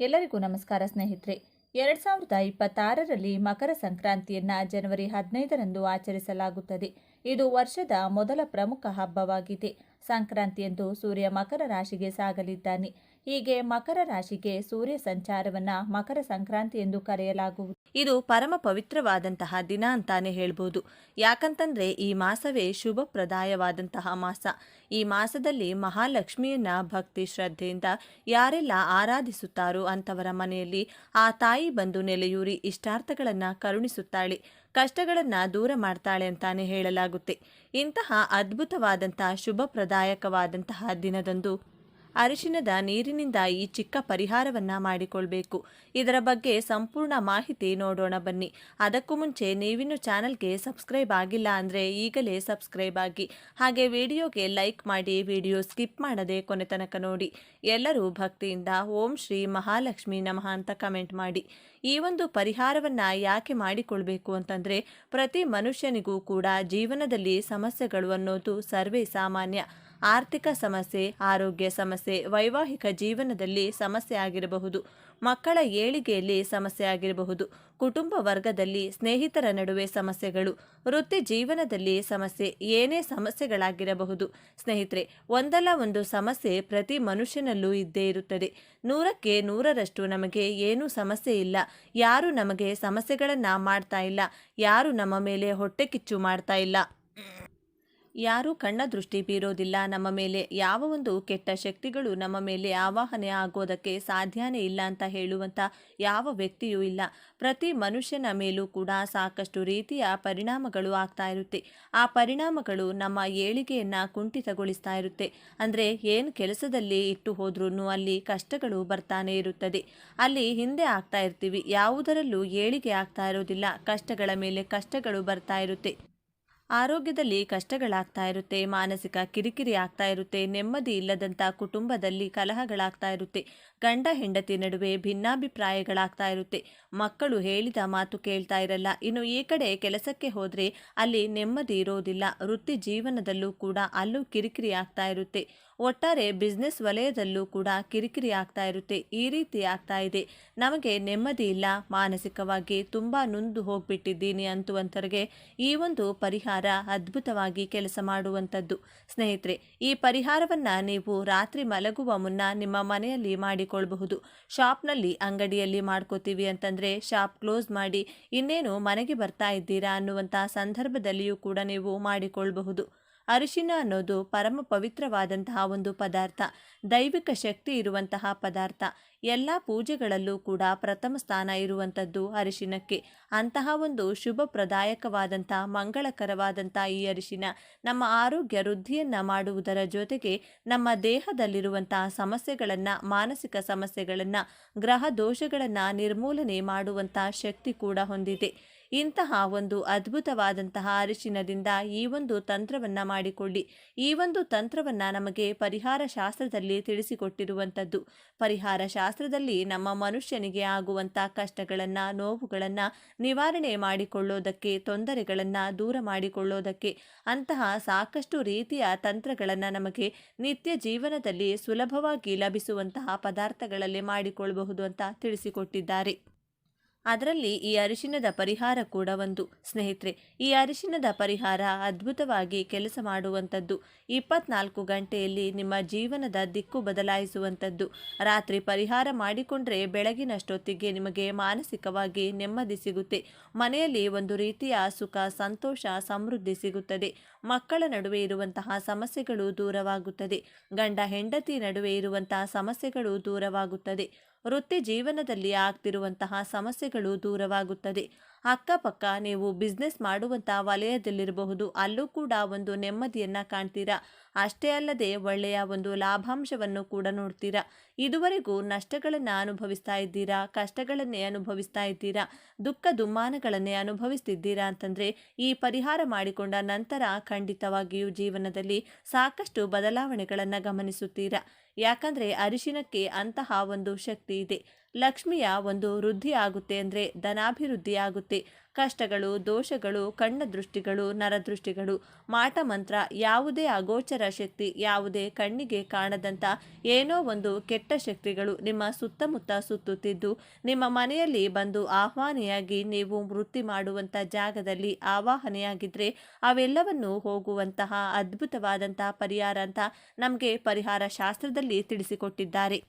ಎಲ್ಲರಿಗೂ ನಮಸ್ಕಾರ ಸ್ನೇಹಿತರೆ. ಎರಡು ಸಾವಿರದ ಇಪ್ಪತ್ತಾರರಲ್ಲಿ ಮಕರ ಸಂಕ್ರಾಂತಿಯನ್ನು ಜನವರಿ ಹದಿನೈದರಂದು ಆಚರಿಸಲಾಗುತ್ತದೆ. ಇದು ವರ್ಷದ ಮೊದಲ ಪ್ರಮುಖ ಹಬ್ಬವಾಗಿದೆ. ಸಂಕ್ರಾಂತಿಯಂದು ಸೂರ್ಯ ಮಕರ ರಾಶಿಗೆ ಸಾಗಲಿದ್ದಾನೆ. ಹೀಗೆ ಮಕರ ರಾಶಿಗೆ ಸೂರ್ಯ ಸಂಚಾರವನ್ನ ಮಕರ ಸಂಕ್ರಾಂತಿ ಎಂದು ಕರೆಯಲಾಗುವುದು. ಇದು ಪರಮ ಪವಿತ್ರವಾದಂತಹ ದಿನ ಅಂತಾನೆ ಹೇಳ್ಬೋದು. ಯಾಕಂತಂದ್ರೆ ಈ ಮಾಸವೇ ಶುಭಪ್ರದಾಯವಾದಂತಹ ಮಾಸ. ಈ ಮಾಸದಲ್ಲಿ ಮಹಾಲಕ್ಷ್ಮಿಯನ್ನ ಭಕ್ತಿ ಶ್ರದ್ಧೆಯಿಂದ ಯಾರೆಲ್ಲ ಆರಾಧಿಸುತ್ತಾರೋ ಅಂಥವರ ಮನೆಯಲ್ಲಿ ಆ ತಾಯಿ ಬಂದು ನೆಲೆಯೂರಿ ಇಷ್ಟಾರ್ಥಗಳನ್ನ ಕರುಣಿಸುತ್ತಾಳೆ, ಕಷ್ಟಗಳನ್ನ ದೂರ ಮಾಡ್ತಾಳೆ ಅಂತಾನೆ ಹೇಳಲಾಗುತ್ತೆ. ಇಂತಹ ಅದ್ಭುತವಾದಂತಹ ಶುಭಪ್ರದಾಯಕವಾದಂತಹ ದಿನದಂದು ಅರಿಶಿನದ ನೀರಿನಿಂದ ಈ ಚಿಕ್ಕ ಪರಿಹಾರವನ್ನ ಮಾಡಿಕೊಳ್ಬೇಕು. ಇದರ ಬಗ್ಗೆ ಸಂಪೂರ್ಣ ಮಾಹಿತಿ ನೋಡೋಣ ಬನ್ನಿ. ಅದಕ್ಕೂ ಮುಂಚೆ ನೀವಿನ್ನು ಚಾನಲ್ಗೆ ಸಬ್ಸ್ಕ್ರೈಬ್ ಆಗಿಲ್ಲ ಅಂದರೆ ಈಗಲೇ ಸಬ್ಸ್ಕ್ರೈಬ್ ಆಗಿ. ಹಾಗೆ ವಿಡಿಯೋಗೆ ಲೈಕ್ ಮಾಡಿ ವಿಡಿಯೋ ಸ್ಕಿಪ್ ಮಾಡದೆ ಕೊನೆ ತನಕ ನೋಡಿ. ಎಲ್ಲರೂ ಭಕ್ತಿಯಿಂದ ಓಂ ಶ್ರೀ ಮಹಾಲಕ್ಷ್ಮಿ ನಮಃ ಅಂತ ಕಮೆಂಟ್ ಮಾಡಿ. ಈ ಒಂದು ಪರಿಹಾರವನ್ನ ಯಾಕೆ ಮಾಡಿಕೊಳ್ಬೇಕು ಅಂತಂದ್ರೆ ಪ್ರತಿ ಮನುಷ್ಯನಿಗೂ ಕೂಡ ಜೀವನದಲ್ಲಿ ಸಮಸ್ಯೆಗಳು ಅನ್ನೋದು ಸರ್ವೇ ಸಾಮಾನ್ಯ. ಆರ್ಥಿಕ ಸಮಸ್ಯೆ, ಆರೋಗ್ಯ ಸಮಸ್ಯೆ, ವೈವಾಹಿಕ ಜೀವನದಲ್ಲಿ ಸಮಸ್ಯೆ ಆಗಿರಬಹುದು. ಮಕ್ಕಳ ಏಳಿಗೆಯಲ್ಲಿ ಸಮಸ್ಯೆ ಆಗಿರಬಹುದು. ಕುಟುಂಬ ವರ್ಗದಲ್ಲಿ ಸ್ನೇಹಿತರ ನಡುವೆ ಸಮಸ್ಯೆಗಳು. ವೃತ್ತಿ ಜೀವನದಲ್ಲಿ ಸಮಸ್ಯೆ ಏನೇ ಸಮಸ್ಯೆಗಳಾಗಿರಬಹುದು. ಸ್ನೇಹಿತರೆ, ಒಂದಲ್ಲ ಒಂದು ಸಮಸ್ಯೆ ಪ್ರತಿ ಮನುಷ್ಯನಲ್ಲೂ ಇದ್ದೇ ಇರುತ್ತದೆ. ನೂರಕ್ಕೆ ನೂರರಷ್ಟು ನಮಗೆ ಏನೂ ಸಮಸ್ಯೆ ಇಲ್ಲ. ಯಾರು ನಮಗೆ ಸಮಸ್ಯೆಗಳನ್ನು ಮಾಡ್ತಾ ಇಲ್ಲ. ಯಾರು ನಮ್ಮ ಮೇಲೆ ಹೊಟ್ಟೆ ಕಿಚ್ಚು ಮಾಡ್ತಾ ಇಲ್ಲ. ಯಾರೂ ಕಣ್ಣ ದೃಷ್ಟಿ ಬೀರೋದಿಲ್ಲ. ನಮ್ಮ ಮೇಲೆ ಯಾವ ಒಂದು ಕೆಟ್ಟ ಶಕ್ತಿಗಳು ನಮ್ಮ ಮೇಲೆ ಆವಾಹನೆ ಆಗೋದಕ್ಕೆ ಸಾಧ್ಯನೇ ಇಲ್ಲ ಅಂತ ಹೇಳುವಂಥ ಯಾವ ವ್ಯಕ್ತಿಯೂ ಇಲ್ಲ. ಪ್ರತಿ ಮನುಷ್ಯನ ಮೇಲೂ ಕೂಡ ಸಾಕಷ್ಟು ರೀತಿಯ ಪರಿಣಾಮಗಳು ಆಗ್ತಾ ಇರುತ್ತೆ. ಆ ಪರಿಣಾಮಗಳು ನಮ್ಮ ಏಳಿಗೆಯನ್ನು ಕುಂಠಿತಗೊಳಿಸ್ತಾ ಇರುತ್ತೆ. ಅಂದರೆ ಏನು ಕೆಲಸದಲ್ಲಿ ಇಟ್ಟು ಹೋದ್ರೂ ಅಲ್ಲಿ ಕಷ್ಟಗಳು ಬರ್ತಾನೆ ಇರುತ್ತದೆ. ಅಲ್ಲಿ ಹಿಂದೆ ಆಗ್ತಾ ಇರ್ತೀವಿ. ಯಾವುದರಲ್ಲೂ ಏಳಿಗೆ ಆಗ್ತಾ ಇರೋದಿಲ್ಲ. ಕಷ್ಟಗಳ ಮೇಲೆ ಕಷ್ಟಗಳು ಬರ್ತಾ ಇರುತ್ತೆ. ಆರೋಗ್ಯದಲ್ಲಿ ಕಷ್ಟಗಳಾಗ್ತಾ ಇರುತ್ತೆ ಮಾನಸಿಕ ಕಿರಿಕಿರಿ ಆಗ್ತಾ ಇರುತ್ತೆ ನೆಮ್ಮದಿ ಇಲ್ಲದಂಥ ಕುಟುಂಬದಲ್ಲಿ ಕಲಹಗಳಾಗ್ತಾ ಇರುತ್ತೆ. ಗಂಡ ಹೆಂಡತಿ ನಡುವೆ ಭಿನ್ನಾಭಿಪ್ರಾಯಗಳಾಗ್ತಾ ಇರುತ್ತೆ. ಮಕ್ಕಳು ಹೇಳಿದ ಮಾತು ಕೇಳ್ತಾ ಇರಲ್ಲ. ಇನ್ನು ಈ ಕಡೆ ಕೆಲಸಕ್ಕೆ ಹೋದರೆ ಅಲ್ಲಿ ನೆಮ್ಮದಿ ಇರೋದಿಲ್ಲ. ವೃತ್ತಿ ಜೀವನದಲ್ಲೂ ಕೂಡ ಅಲ್ಲೂ ಕಿರಿಕಿರಿ ಆಗ್ತಾ ಇರುತ್ತೆ. ಒಟ್ಟಾರೆ ಬಿಸ್ನೆಸ್ ವಲಯದಲ್ಲೂ ಕೂಡ ಕಿರಿಕಿರಿ ಆಗ್ತಾ ಇರುತ್ತೆ. ಈ ರೀತಿ ಆಗ್ತಾ ಇದೆ. ನಮಗೆ ನೆಮ್ಮದಿ ಇಲ್ಲ. ಮಾನಸಿಕವಾಗಿ ತುಂಬ ನೊಂದು ಹೋಗ್ಬಿಟ್ಟಿದ್ದೀನಿ ಅಂತುವಂತರಿಗೆ ಈ ಒಂದು ಪರಿಹಾರ ಅದ್ಭುತವಾಗಿ ಕೆಲಸ ಮಾಡುವಂಥದ್ದು. ಸ್ನೇಹಿತರೆ, ಈ ಪರಿಹಾರವನ್ನು ನೀವು ರಾತ್ರಿ ಮಲಗುವ ಮುನ್ನ ನಿಮ್ಮ ಮನೆಯಲ್ಲಿ ಮಾಡಿಕೊಳ್ಳಬಹುದು ಶಾಪ್ನಲ್ಲಿ ಅಂಗಡಿಯಲ್ಲಿ ಮಾಡ್ಕೋತೀವಿ ಅಂತಂದರೆ ಶಾಪ್ ಕ್ಲೋಸ್ ಮಾಡಿ ಇನ್ನೇನು ಮನೆಗೆ ಬರ್ತಾ ಇದ್ದೀರಾ ಅನ್ನುವಂಥ ಸಂದರ್ಭದಲ್ಲಿಯೂ ಕೂಡ ನೀವು ಮಾಡಿಕೊಳ್ಳಬಹುದು. ಅರಿಶಿನ ಅನ್ನೋದು ಪರಮ ಪವಿತ್ರವಾದಂತಹ ಒಂದು ಪದಾರ್ಥ. ದೈವಿಕ ಶಕ್ತಿ ಇರುವಂತಹ ಪದಾರ್ಥ. ಎಲ್ಲ ಪೂಜೆಗಳಲ್ಲೂ ಕೂಡ ಪ್ರಥಮ ಸ್ಥಾನ ಇರುವಂಥದ್ದು ಅರಿಶಿನಕ್ಕೆ. ಅಂತಹ ಒಂದು ಶುಭ ಪ್ರದಾಯಕವಾದಂಥ, ಮಂಗಳಕರವಾದಂಥ ಈ ಅರಿಶಿನ ನಮ್ಮ ಆರೋಗ್ಯ ವೃದ್ಧಿಯನ್ನು ಮಾಡುವುದರ ಜೊತೆಗೆ ನಮ್ಮ ದೇಹದಲ್ಲಿರುವಂತಹ ಸಮಸ್ಯೆಗಳನ್ನು, ಮಾನಸಿಕ ಸಮಸ್ಯೆಗಳನ್ನು, ಗ್ರಹ ದೋಷಗಳನ್ನು ನಿರ್ಮೂಲನೆ ಮಾಡುವಂತಹ ಶಕ್ತಿ ಕೂಡ ಹೊಂದಿದೆ. ಇಂತಹ ಒಂದು ಅದ್ಭುತವಾದಂತಹ ಅರಿಶಿನದಿಂದ ಈ ಒಂದು ತಂತ್ರವನ್ನು ಮಾಡಿಕೊಳ್ಳಿ. ಈ ಒಂದು ತಂತ್ರವನ್ನು ನಮಗೆ ಪರಿಹಾರ ಶಾಸ್ತ್ರದಲ್ಲಿ ತಿಳಿಸಿಕೊಟ್ಟಿರುವಂಥದ್ದು. ಪರಿಹಾರ ಶಾಸ್ತ್ರದಲ್ಲಿ ನಮ್ಮ ಮನುಷ್ಯನಿಗೆ ಆಗುವಂಥ ಕಷ್ಟಗಳನ್ನು, ನೋವುಗಳನ್ನು ನಿವಾರಣೆ ಮಾಡಿಕೊಳ್ಳೋದಕ್ಕೆ, ತೊಂದರೆಗಳನ್ನು ದೂರ ಮಾಡಿಕೊಳ್ಳೋದಕ್ಕೆ ಅಂತಹ ಸಾಕಷ್ಟು ರೀತಿಯ ತಂತ್ರಗಳನ್ನು ನಮಗೆ ನಿತ್ಯ ಜೀವನದಲ್ಲಿ ಸುಲಭವಾಗಿ ಲಭಿಸುವಂತಹ ಪದಾರ್ಥಗಳಲ್ಲಿ ಮಾಡಿಕೊಳ್ಳಬಹುದು ಅಂತ ತಿಳಿಸಿಕೊಟ್ಟಿದ್ದಾರೆ. ಅದರಲ್ಲಿ ಈ ಅರಿಶಿನದ ಪರಿಹಾರ ಕೂಡ ಒಂದು. ಸ್ನೇಹಿತರೆ, ಈ ಅರಿಶಿನದ ಪರಿಹಾರ ಅದ್ಭುತವಾಗಿ ಕೆಲಸ ಮಾಡುವಂಥದ್ದು. ಇಪ್ಪತ್ನಾಲ್ಕು ಗಂಟೆಯಲ್ಲಿ ನಿಮ್ಮ ಜೀವನದ ದಿಕ್ಕು ಬದಲಾಯಿಸುವಂಥದ್ದು. ರಾತ್ರಿ ಪರಿಹಾರ ಮಾಡಿಕೊಂಡ್ರೆ ಬೆಳಗಿನಷ್ಟೊತ್ತಿಗೆ ನಿಮಗೆ ಮಾನಸಿಕವಾಗಿ ನೆಮ್ಮದಿ ಸಿಗುತ್ತೆ. ಮನೆಯಲ್ಲಿ ಒಂದು ರೀತಿಯ ಸುಖ, ಸಂತೋಷ, ಸಮೃದ್ಧಿ ಸಿಗುತ್ತದೆ. ಮಕ್ಕಳ ನಡುವೆ ಇರುವಂತಹ ಸಮಸ್ಯೆಗಳು ದೂರವಾಗುತ್ತದೆ. ಗಂಡ, ಹೆಂಡತಿ ನಡುವೆ ಇರುವಂತಹ ಸಮಸ್ಯೆಗಳು ದೂರವಾಗುತ್ತದೆ. ವೃತ್ತಿ ಜೀವನದಲ್ಲಿ ಆಗ್ತಿರುವಂತಹ ಸಮಸ್ಯೆಗಳು ದೂರವಾಗುತ್ತದೆ. ಅಕ್ಕಪಕ್ಕ ನೀವು ಬಿಸ್ನೆಸ್ ಮಾಡುವಂಥ ವಲಯದಲ್ಲಿರಬಹುದು. ಅಲ್ಲೂ ಕೂಡ ಒಂದು ನೆಮ್ಮದಿಯನ್ನು ಕಾಣ್ತೀರಾ? ಅಷ್ಟೇ ಅಲ್ಲದೆ ಒಳ್ಳೆಯ ಒಂದು ಲಾಭಾಂಶವನ್ನು ಕೂಡ ನೋಡ್ತೀರಾ? ಇದುವರೆಗೂ ನಷ್ಟಗಳನ್ನು ಅನುಭವಿಸ್ತಾ ಇದ್ದೀರಾ? ಕಷ್ಟಗಳನ್ನೇ ಅನುಭವಿಸ್ತಾ ಇದ್ದೀರಾ? ದುಃಖ ದುಮ್ಮಾನಗಳನ್ನೇ ಅನುಭವಿಸ್ತಿದ್ದೀರಾ ಅಂತಂದರೆ ಈ ಪರಿಹಾರ ಮಾಡಿಕೊಂಡ ನಂತರ ಖಂಡಿತವಾಗಿಯೂ ಜೀವನದಲ್ಲಿ ಸಾಕಷ್ಟು ಬದಲಾವಣೆಗಳನ್ನು ಗಮನಿಸುತ್ತೀರಾ? ಯಾಕಂದರೆ ಅರಿಶಿನಕ್ಕೆ ಅಂತಹ ಒಂದು ಶಕ್ತಿ ಇದೆ. ಲಕ್ಷ್ಮಿಯ ಒಂದು ವೃದ್ಧಿ ಆಗುತ್ತೆ ಅಂದರೆ ಧನಾಭಿವೃದ್ಧಿ ಆಗುತ್ತೆ. ಕಷ್ಟಗಳು, ದೋಷಗಳು ಕಣ್ಣ ದೃಷ್ಟಿಗಳು ನರದೃಷ್ಟಿಗಳು, ಮಾಟ ಮಂತ್ರ ಯಾವುದೇ ಅಗೋಚರ ಶಕ್ತಿ, ಯಾವುದೇ ಕಣ್ಣಿಗೆ ಕಾಣದಂಥ ಏನೋ ಒಂದು ಕೆಟ್ಟ ಶಕ್ತಿಗಳು ನಿಮ್ಮ ಸುತ್ತಮುತ್ತ ಸುತ್ತುತ್ತಿದ್ದು, ನಿಮ್ಮ ಮನೆಯಲ್ಲಿ ಬಂದು ಆಹ್ವಾನಿಯಾಗಿ ನೀವು ವೃತ್ತಿ ಮಾಡುವಂಥ ಜಾಗದಲ್ಲಿ ಆವಾಹನೆಯಾಗಿದ್ದರೆ ಅವೆಲ್ಲವನ್ನು ಹೋಗುವಂತಹ ಅದ್ಭುತವಾದಂತಹ ಪರಿಹಾರ ಅಂತ ನಮಗೆ ಪರಿಹಾರ ಶಾಸ್ತ್ರದಲ್ಲಿ ತಿಳಿಸಿಕೊಟ್ಟಿದ್ದಾರೆ.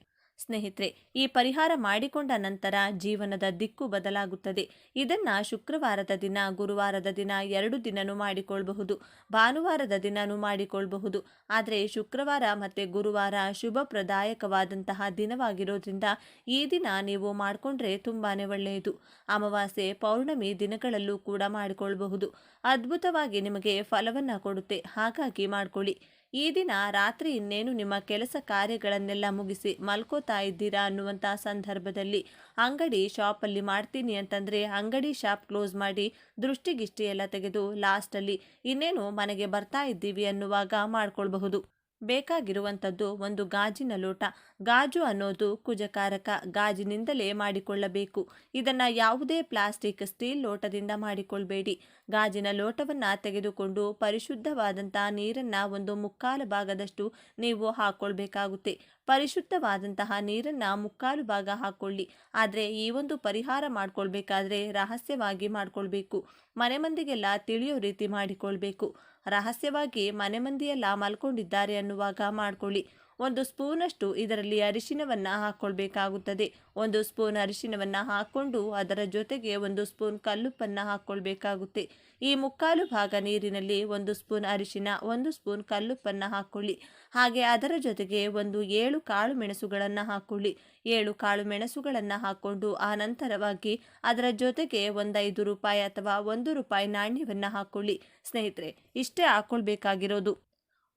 ಸ್ನೇಹಿತರೆ, ಈ ಪರಿಹಾರ ಮಾಡಿಕೊಂಡ ನಂತರ ಜೀವನದ ದಿಕ್ಕು ಬದಲಾಗುತ್ತದೆ. ಇದನ್ನ ಶುಕ್ರವಾರದ ದಿನ, ಗುರುವಾರದ ದಿನ ಎರಡು ದಿನನೂ ಮಾಡಿಕೊಳ್ಳಬಹುದು ಭಾನುವಾರದ ದಿನನೂ ಮಾಡಿಕೊಳ್ಳಬಹುದು ಆದರೆ ಶುಕ್ರವಾರ ಮತ್ತು ಗುರುವಾರ ಶುಭಪ್ರದಾಯಕವಾದಂತಹ ದಿನವಾಗಿರೋದ್ರಿಂದ ಈ ದಿನ ನೀವು ಮಾಡಿಕೊಂಡ್ರೆ ತುಂಬಾ ಒಳ್ಳೆಯದು. ಅಮಾವಾಸ್ಯೆ, ಪೌರ್ಣಮಿ ದಿನಗಳಲ್ಲೂ ಕೂಡ ಮಾಡಿಕೊಳ್ಳಬಹುದು ಅದ್ಭುತವಾಗಿ ನಿಮಗೆ ಫಲವನ್ನು ಕೊಡುತ್ತೆ. ಹಾಗಾಗಿ ಮಾಡ್ಕೊಳ್ಳಿ. ಈ ದಿನ ರಾತ್ರಿ ಇನ್ನೇನು ನಿಮ್ಮ ಕೆಲಸ ಕಾರ್ಯಗಳನ್ನೆಲ್ಲ ಮುಗಿಸಿ ಮಲ್ಕೋತಾ ಇದ್ದೀರಾ ಅನ್ನುವಂಥ ಸಂದರ್ಭದಲ್ಲಿ ಅಂಗಡಿ ಶಾಪಲ್ಲಿ ಮಾಡ್ತೀನಿ ಅಂತಂದರೆ ಅಂಗಡಿ ಶಾಪ್ ಕ್ಲೋಸ್ ಮಾಡಿ ದೃಷ್ಟಿಗಿಷ್ಟಿ ಎಲ್ಲ ತೆಗೆದು ಲಾಸ್ಟಲ್ಲಿ ಇನ್ನೇನು ಮನೆಗೆ ಬರ್ತಾ ಇದ್ದೀವಿ ಅನ್ನುವಾಗ ಮಾಡ್ಕೊಳ್ಬಹುದು. ಬೇಕಾಗಿರುವಂಥದ್ದು ಒಂದು ಗಾಜಿನ ಲೋಟ. ಗಾಜು ಅನ್ನೋದು ಕುಜಕಾರಕ. ಗಾಜಿನಿಂದಲೇ ಮಾಡಿಕೊಳ್ಳಬೇಕು. ಇದನ್ನು ಯಾವುದೇ ಪ್ಲಾಸ್ಟಿಕ್ ಸ್ಟೀಲ್ ಲೋಟದಿಂದ ಮಾಡಿಕೊಳ್ಬೇಡಿ. ಗಾಜಿನ ಲೋಟವನ್ನು ತೆಗೆದುಕೊಂಡು ಪರಿಶುದ್ಧವಾದಂಥ ನೀರನ್ನು ಒಂದು ಮುಕ್ಕಾಲು ಭಾಗದಷ್ಟು ನೀವು ಹಾಕ್ಕೊಳ್ಬೇಕಾಗುತ್ತೆ ಪರಿಶುದ್ಧವಾದಂತಹ ನೀರನ್ನು ಮುಕ್ಕಾಲು ಭಾಗ ಹಾಕ್ಕೊಳ್ಳಿ ಆದರೆ ಈ ಒಂದು ಪರಿಹಾರ ಮಾಡಿಕೊಳ್ಬೇಕಾದ್ರೆ ರಹಸ್ಯವಾಗಿ ಮಾಡಿಕೊಳ್ಬೇಕು. ಮನೆ ಮಂದಿಗೆಲ್ಲ ತಿಳಿಯೋ ರೀತಿ ಮಾಡಿಕೊಳ್ಬೇಕು. ರಹಸ್ಯವಾಗಿ ಮನೆ ಮಂದಿಯೆಲ್ಲ ಮಲ್ಕೊಂಡಿದ್ದಾರೆ ಅನ್ನುವಾಗ ಮಾಡ್ಕೊಳ್ಳಿ. ಒಂದು ಸ್ಪೂನಷ್ಟು ಇದರಲ್ಲಿ ಅರಿಶಿನವನ್ನು ಹಾಕ್ಕೊಳ್ಬೇಕಾಗುತ್ತದೆ ಒಂದು ಸ್ಪೂನ್ ಅರಿಶಿನವನ್ನು ಹಾಕ್ಕೊಂಡು ಅದರ ಜೊತೆಗೆ ಒಂದು ಸ್ಪೂನ್ ಕಲ್ಲುಪ್ಪನ್ನು ಹಾಕ್ಕೊಳ್ಬೇಕಾಗುತ್ತೆ ಈ ಮುಕ್ಕಾಲು ಭಾಗ ನೀರಿನಲ್ಲಿ ಒಂದು ಸ್ಪೂನ್ ಅರಿಶಿನ ಒಂದು ಸ್ಪೂನ್ ಕಲ್ಲುಪ್ಪನ್ನು ಹಾಕ್ಕೊಳ್ಳಿ ಹಾಗೆ ಅದರ ಜೊತೆಗೆ ಒಂದು ಏಳು ಕಾಳು ಮೆಣಸುಗಳನ್ನು ಹಾಕ್ಕೊಳ್ಳಿ ಏಳು ಕಾಳು ಮೆಣಸುಗಳನ್ನು ಹಾಕ್ಕೊಂಡು ಆ ನಂತರವಾಗಿ ಅದರ ಜೊತೆಗೆ ಒಂದೈದು ರೂಪಾಯಿ ಅಥವಾ ಒಂದು ರೂಪಾಯಿ ನಾಣ್ಯವನ್ನು ಹಾಕ್ಕೊಳ್ಳಿ ಸ್ನೇಹಿತರೆ, ಇಷ್ಟೇ ಹಾಕ್ಕೊಳ್ಬೇಕಾಗಿರೋದು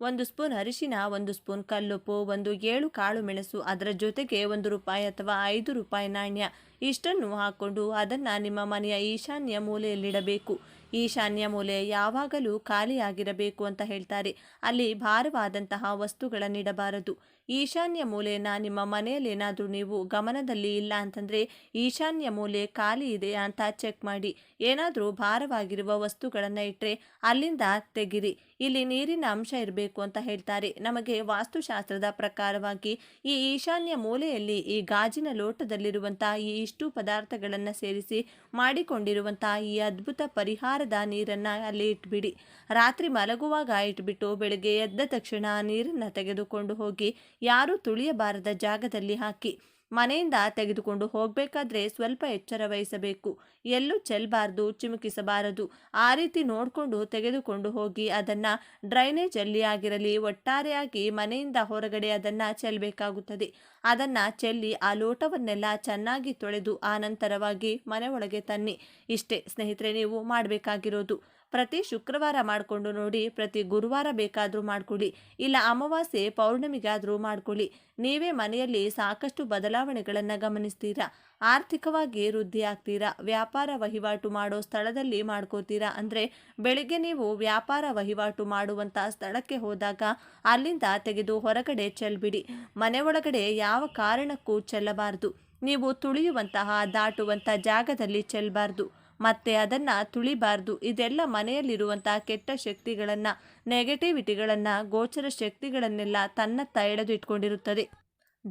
ಒಂದು ಸ್ಪೂನ್ ಅರಿಶಿನ ಒಂದು ಸ್ಪೂನ್ ಕಲ್ಲುಪ್ಪು, ಒಂದು ಏಳು ಕಾಳು ಮೆಣಸು, ಅದರ ಜೊತೆಗೆ ಒಂದು ರೂಪಾಯಿ ಅಥವಾ ಐದು ರೂಪಾಯಿ ನಾಣ್ಯ. ಇಷ್ಟನ್ನು ಹಾಕ್ಕೊಂಡು ಅದನ್ನು ನಿಮ್ಮ ಮನೆಯ ಈಶಾನ್ಯ ಮೂಲೆಯಲ್ಲಿಡಬೇಕು. ಈಶಾನ್ಯ ಮೂಲೆ ಯಾವಾಗಲೂ ಖಾಲಿಯಾಗಿರಬೇಕು ಅಂತ ಹೇಳ್ತಾರೆ. ಅಲ್ಲಿ ಭಾರವಾದಂತಹ ವಸ್ತುಗಳನ್ನಿಡಬಾರದು. ಈಶಾನ್ಯ ಮೂಲೆಯನ್ನು ನಿಮ್ಮ ಮನೆಯಲ್ಲಿ ಏನಾದರೂ ನೀವು ಗಮನದಲ್ಲಿ ಇಲ್ಲ ಅಂತಂದರೆ ಈಶಾನ್ಯ ಮೂಲೆ ಖಾಲಿ ಇದೆ ಅಂತ ಚೆಕ್ ಮಾಡಿ. ಏನಾದರೂ ಭಾರವಾಗಿರುವ ವಸ್ತುಗಳನ್ನು ಇಟ್ಟರೆ ಅಲ್ಲಿಂದ ತೆಗಿರಿ. ಇಲ್ಲಿ ನೀರಿನ ಅಂಶ ಇರಬೇಕು ಅಂತ ಹೇಳ್ತಾರೆ. ನಮಗೆ ವಾಸ್ತುಶಾಸ್ತ್ರದ ಪ್ರಕಾರವಾಗಿ ಈ ಈಶಾನ್ಯ ಮೂಲೆಯಲ್ಲಿ ಈ ಗಾಜಿನ ಲೋಟದಲ್ಲಿರುವಂತಹ ಈ ಇಷ್ಟು ಪದಾರ್ಥಗಳನ್ನು ಸೇರಿಸಿ ಮಾಡಿಕೊಂಡಿರುವಂತಹ ಈ ಅದ್ಭುತ ಪರಿಹಾರದ ನೀರನ್ನು ಅಲ್ಲಿ ಇಟ್ಬಿಡಿ. ರಾತ್ರಿ ಮಲಗುವಾಗ ಇಟ್ಬಿಟ್ಟು ಬೆಳಗ್ಗೆ ಎದ್ದ ತಕ್ಷಣ ನೀರನ್ನು ತೆಗೆದುಕೊಂಡು ಹೋಗಿ ಯಾರೂ ತುಳಿಯಬಾರದ ಜಾಗದಲ್ಲಿ ಹಾಕಿ ಮನೆಯಿಂದ ತೆಗೆದುಕೊಂಡು ಹೋಗಬೇಕಾದ್ರೆ ಸ್ವಲ್ಪ ಎಚ್ಚರ ವಹಿಸಬೇಕು. ಎಲ್ಲೂ ಚೆಲ್ಲಬಾರ್ದು ಚಿಮುಕಿಸಬಾರದು. ಆ ರೀತಿ ನೋಡಿಕೊಂಡು ತೆಗೆದುಕೊಂಡು ಹೋಗಿ ಅದನ್ನು ಡ್ರೈನೇಜಲ್ಲಿ ಆಗಿರಲಿ ಒಟ್ಟಾರೆಯಾಗಿ ಮನೆಯಿಂದ ಹೊರಗಡೆ ಅದನ್ನು ಚೆಲ್ಲಬೇಕಾಗುತ್ತದೆ ಅದನ್ನು ಚೆಲ್ಲಿ ಆ ಲೋಟವನ್ನೆಲ್ಲ ಚೆನ್ನಾಗಿ ತೊಳೆದು ಆ ನಂತರವಾಗಿ ಮನೆ ತನ್ನಿ. ಇಷ್ಟೇ ಸ್ನೇಹಿತರೆ, ನೀವು ಮಾಡಬೇಕಾಗಿರೋದು. ಪ್ರತಿ ಶುಕ್ರವಾರ ಮಾಡಿಕೊಂಡು ನೋಡಿ, ಪ್ರತಿ ಗುರುವಾರ ಬೇಕಾದರೂ ಮಾಡ್ಕೊಳ್ಳಿ. ಇಲ್ಲ, ಅಮಾವಾಸ್ಯೆ ಪೌರ್ಣಮಿಗಾದರೂ ಮಾಡ್ಕೊಳ್ಳಿ. ನೀವೇ ಮನೆಯಲ್ಲಿ ಸಾಕಷ್ಟು ಬದಲಾವಣೆಗಳನ್ನು ಗಮನಿಸ್ತೀರಾ? ಆರ್ಥಿಕವಾಗಿ ವೃದ್ಧಿ ಆಗ್ತೀರಾ? ವ್ಯಾಪಾರ ವಹಿವಾಟು ಮಾಡೋ ಸ್ಥಳದಲ್ಲಿ ಮಾಡ್ಕೋತೀರಾ? ಅಂದರೆ ಬೆಳಿಗ್ಗೆ ನೀವು ವ್ಯಾಪಾರ ವಹಿವಾಟು ಮಾಡುವಂಥ ಸ್ಥಳಕ್ಕೆ ಹೋದಾಗ ಅಲ್ಲಿಂದ ತೆಗೆದು ಹೊರಗಡೆ ಚೆಲ್ಬಿಡಿ. ಮನೆ ಒಳಗಡೆ ಯಾವ ಕಾರಣಕ್ಕೂ ಚೆಲ್ಲಬಾರದು. ನೀವು ತುಳಿಯುವಂತಹ ದಾಟುವಂಥ ಜಾಗದಲ್ಲಿ ಚೆಲ್ಲಬಾರ್ದು ಮತ್ತೆ ಅದನ್ನು ತುಳಿಬಾರ್ದು. ಇದೆಲ್ಲ ಮನೆಯಲ್ಲಿರುವಂತಹ ಕೆಟ್ಟ ಶಕ್ತಿಗಳನ್ನು ನೆಗೆಟಿವಿಟಿಗಳನ್ನು ಗೋಚರ ಶಕ್ತಿಗಳನ್ನೆಲ್ಲ ತನ್ನತ್ತ ಎಳೆದು ಇಟ್ಕೊಂಡಿರುತ್ತದೆ.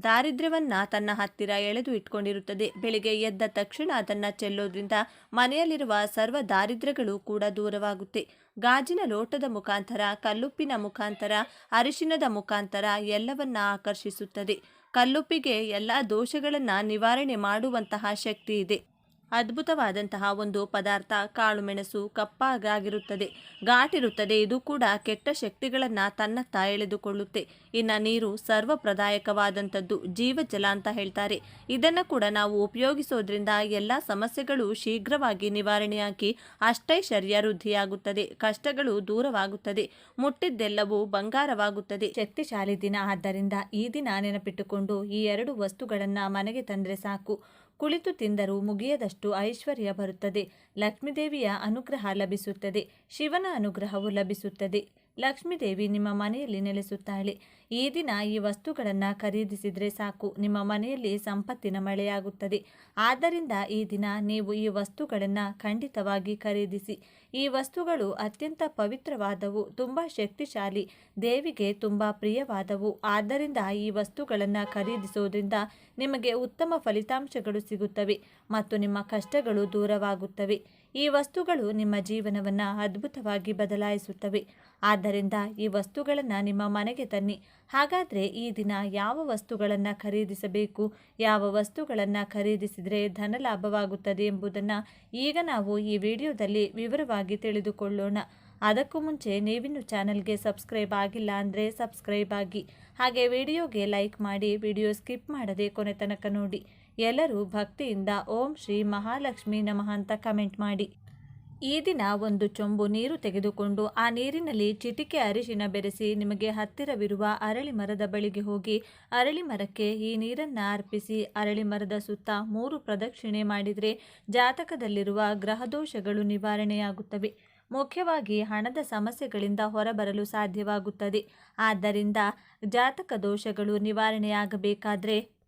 ದಾರಿದ್ರ್ಯವನ್ನು ತನ್ನ ಹತ್ತಿರ ಎಳೆದು ಇಟ್ಕೊಂಡಿರುತ್ತದೆ. ಬೆಳಿಗ್ಗೆ ಎದ್ದ ತಕ್ಷಣ ಅದನ್ನು ಚೆಲ್ಲೋದ್ರಿಂದ ಮನೆಯಲ್ಲಿರುವ ಸರ್ವ ದಾರಿದ್ರ್ಯಗಳು ಕೂಡ ದೂರವಾಗುತ್ತೆ. ಗಾಜಿನ ಲೋಟದ ಮುಖಾಂತರ, ಕಲ್ಲುಪ್ಪಿನ ಮುಖಾಂತರ, ಅರಿಶಿನದ ಮುಖಾಂತರ ಎಲ್ಲವನ್ನ ಆಕರ್ಷಿಸುತ್ತದೆ. ಕಲ್ಲುಪ್ಪಿಗೆ ಎಲ್ಲ ದೋಷಗಳನ್ನು ನಿವಾರಣೆ ಮಾಡುವಂತಹ ಶಕ್ತಿ ಇದೆ. ಅದ್ಭುತವಾದಂತಹ ಒಂದು ಪದಾರ್ಥ ಕಾಳು ಮೆಣಸು ಕಪ್ಪಾಗಿರುತ್ತದೆ ಘಾಟಿರುತ್ತದೆ. ಇದು ಕೂಡ ಕೆಟ್ಟ ಶಕ್ತಿಗಳನ್ನು ತನ್ನತ್ತ ಎಳೆದುಕೊಳ್ಳುತ್ತೆ. ಇನ್ನು ನೀರು ಸರ್ವಪ್ರದಾಯಕವಾದಂಥದ್ದು, ಜೀವಜಲ ಅಂತ ಹೇಳ್ತಾರೆ. ಇದನ್ನು ಕೂಡ ನಾವು ಉಪಯೋಗಿಸೋದ್ರಿಂದ ಎಲ್ಲ ಸಮಸ್ಯೆಗಳು ಶೀಘ್ರವಾಗಿ ನಿವಾರಣೆಯಾಗಿ ಅಷ್ಟೈಶ್ವರ್ಯ ವೃದ್ಧಿಯಾಗುತ್ತದೆ. ಕಷ್ಟಗಳು ದೂರವಾಗುತ್ತದೆ. ಮುಟ್ಟಿದ್ದೆಲ್ಲವೂ ಬಂಗಾರವಾಗುತ್ತದೆ. ಶಕ್ತಿಶಾಲಿ ದಿನ ಆದ್ದರಿಂದ ಈ ದಿನ ನೆನಪಿಟ್ಟುಕೊಂಡು ಈ ಎರಡು ವಸ್ತುಗಳನ್ನು ಮನೆಗೆ ತಂದರೆ ಸಾಕು. ಕುಳಿತು ತಿಂದರೂ ಮುಗಿಯದಷ್ಟು ಐಶ್ವರ್ಯ ಬರುತ್ತದೆ. ಲಕ್ಷ್ಮೀದೇವಿಯ ಅನುಗ್ರಹ ಲಭಿಸುತ್ತದೆ. ಶಿವನ ಅನುಗ್ರಹವು ಲಭಿಸುತ್ತದೆ. ಲಕ್ಷ್ಮೀದೇವಿ ನಿಮ್ಮ ಮನೆಯಲ್ಲಿ ನೆಲೆಸುತ್ತಾಳೆ. ಈ ದಿನ ಈ ವಸ್ತುಗಳನ್ನು ಖರೀದಿಸಿದರೆ ಸಾಕು. ನಿಮ್ಮ ಮನೆಯಲ್ಲಿ ಸಂಪತ್ತಿನ ಮಳೆಯಾಗುತ್ತದೆ. ಆದ್ದರಿಂದ ಈ ದಿನ ನೀವು ಈ ವಸ್ತುಗಳನ್ನು ಖಂಡಿತವಾಗಿ ಖರೀದಿಸಿ. ಈ ವಸ್ತುಗಳು ಅತ್ಯಂತ ಪವಿತ್ರವಾದವು, ತುಂಬ ಶಕ್ತಿಶಾಲಿ, ದೇವಿಗೆ ತುಂಬ ಪ್ರಿಯವಾದವು. ಆದ್ದರಿಂದ ಈ ವಸ್ತುಗಳನ್ನು ಖರೀದಿಸುವುದರಿಂದ ನಿಮಗೆ ಉತ್ತಮ ಫಲಿತಾಂಶಗಳು ಸಿಗುತ್ತವೆ ಮತ್ತು ನಿಮ್ಮ ಕಷ್ಟಗಳು ದೂರವಾಗುತ್ತವೆ. ಈ ವಸ್ತುಗಳು ನಿಮ್ಮ ಜೀವನವನ್ನು ಅದ್ಭುತವಾಗಿ ಬದಲಾಯಿಸುತ್ತವೆ. ಆದ್ದರಿಂದ ಈ ವಸ್ತುಗಳನ್ನು ನಿಮ್ಮ ಮನೆಗೆ ತನ್ನಿ. ಹಾಗಾದರೆ ಈ ದಿನ ಯಾವ ವಸ್ತುಗಳನ್ನು ಖರೀದಿಸಬೇಕು? ಯಾವ ವಸ್ತುಗಳನ್ನು ಖರೀದಿಸಿದರೆ ಧನ ಲಾಭವಾಗುತ್ತದೆ ಎಂಬುದನ್ನು ಈಗ ನಾವು ಈ ವಿಡಿಯೋದಲ್ಲಿ ವಿವರವಾಗಿ ತಿಳಿದುಕೊಳ್ಳೋಣ. ಅದಕ್ಕೂ ಮುಂಚೆ ನೀವಿನ್ನು ಚಾನಲ್ಗೆ ಸಬ್ಸ್ಕ್ರೈಬ್ ಆಗಿಲ್ಲ ಅಂದರೆ ಸಬ್ಸ್ಕ್ರೈಬ್ ಆಗಿ. ಹಾಗೆ ವಿಡಿಯೋಗೆ ಲೈಕ್ ಮಾಡಿ, ವಿಡಿಯೋ ಸ್ಕಿಪ್ ಮಾಡದೆ ಕೊನೆ ತನಕ ನೋಡಿ. ಎಲ್ಲರೂ ಭಕ್ತಿಯಿಂದ ಓಂ ಶ್ರೀ ಮಹಾಲಕ್ಷ್ಮಿ ನಮಃ ಅಂತ ಕಮೆಂಟ್ ಮಾಡಿ. ಈ ದಿನ ಒಂದು ಚೊಂಬು ನೀರು ತೆಗೆದುಕೊಂಡು ಆ ನೀರಿನಲ್ಲಿ ಚಿಟಿಕೆ ಅರಿಶಿನ ಬೆರೆಸಿ ನಿಮಗೆ ಹತ್ತಿರವಿರುವ ಅರಳಿ ಮರದ ಬಳಿಗೆ ಹೋಗಿ ಅರಳಿ ಮರಕ್ಕೆ ಈ ನೀರನ್ನು ಅರ್ಪಿಸಿ ಅರಳಿ ಮರದ ಸುತ್ತ ಮೂರು ಪ್ರದಕ್ಷಿಣೆ ಮಾಡಿದರೆ ಜಾತಕದಲ್ಲಿರುವ ಗ್ರಹದೋಷಗಳು ನಿವಾರಣೆಯಾಗುತ್ತವೆ. ಮುಖ್ಯವಾಗಿ ಹಣದ ಸಮಸ್ಯೆಗಳಿಂದ ಹೊರಬರಲು ಸಾಧ್ಯವಾಗುತ್ತದೆ. ಆದ್ದರಿಂದ ಜಾತಕ ದೋಷಗಳು ನಿವಾರಣೆಯಾಗಬೇಕಾದ್ರೆ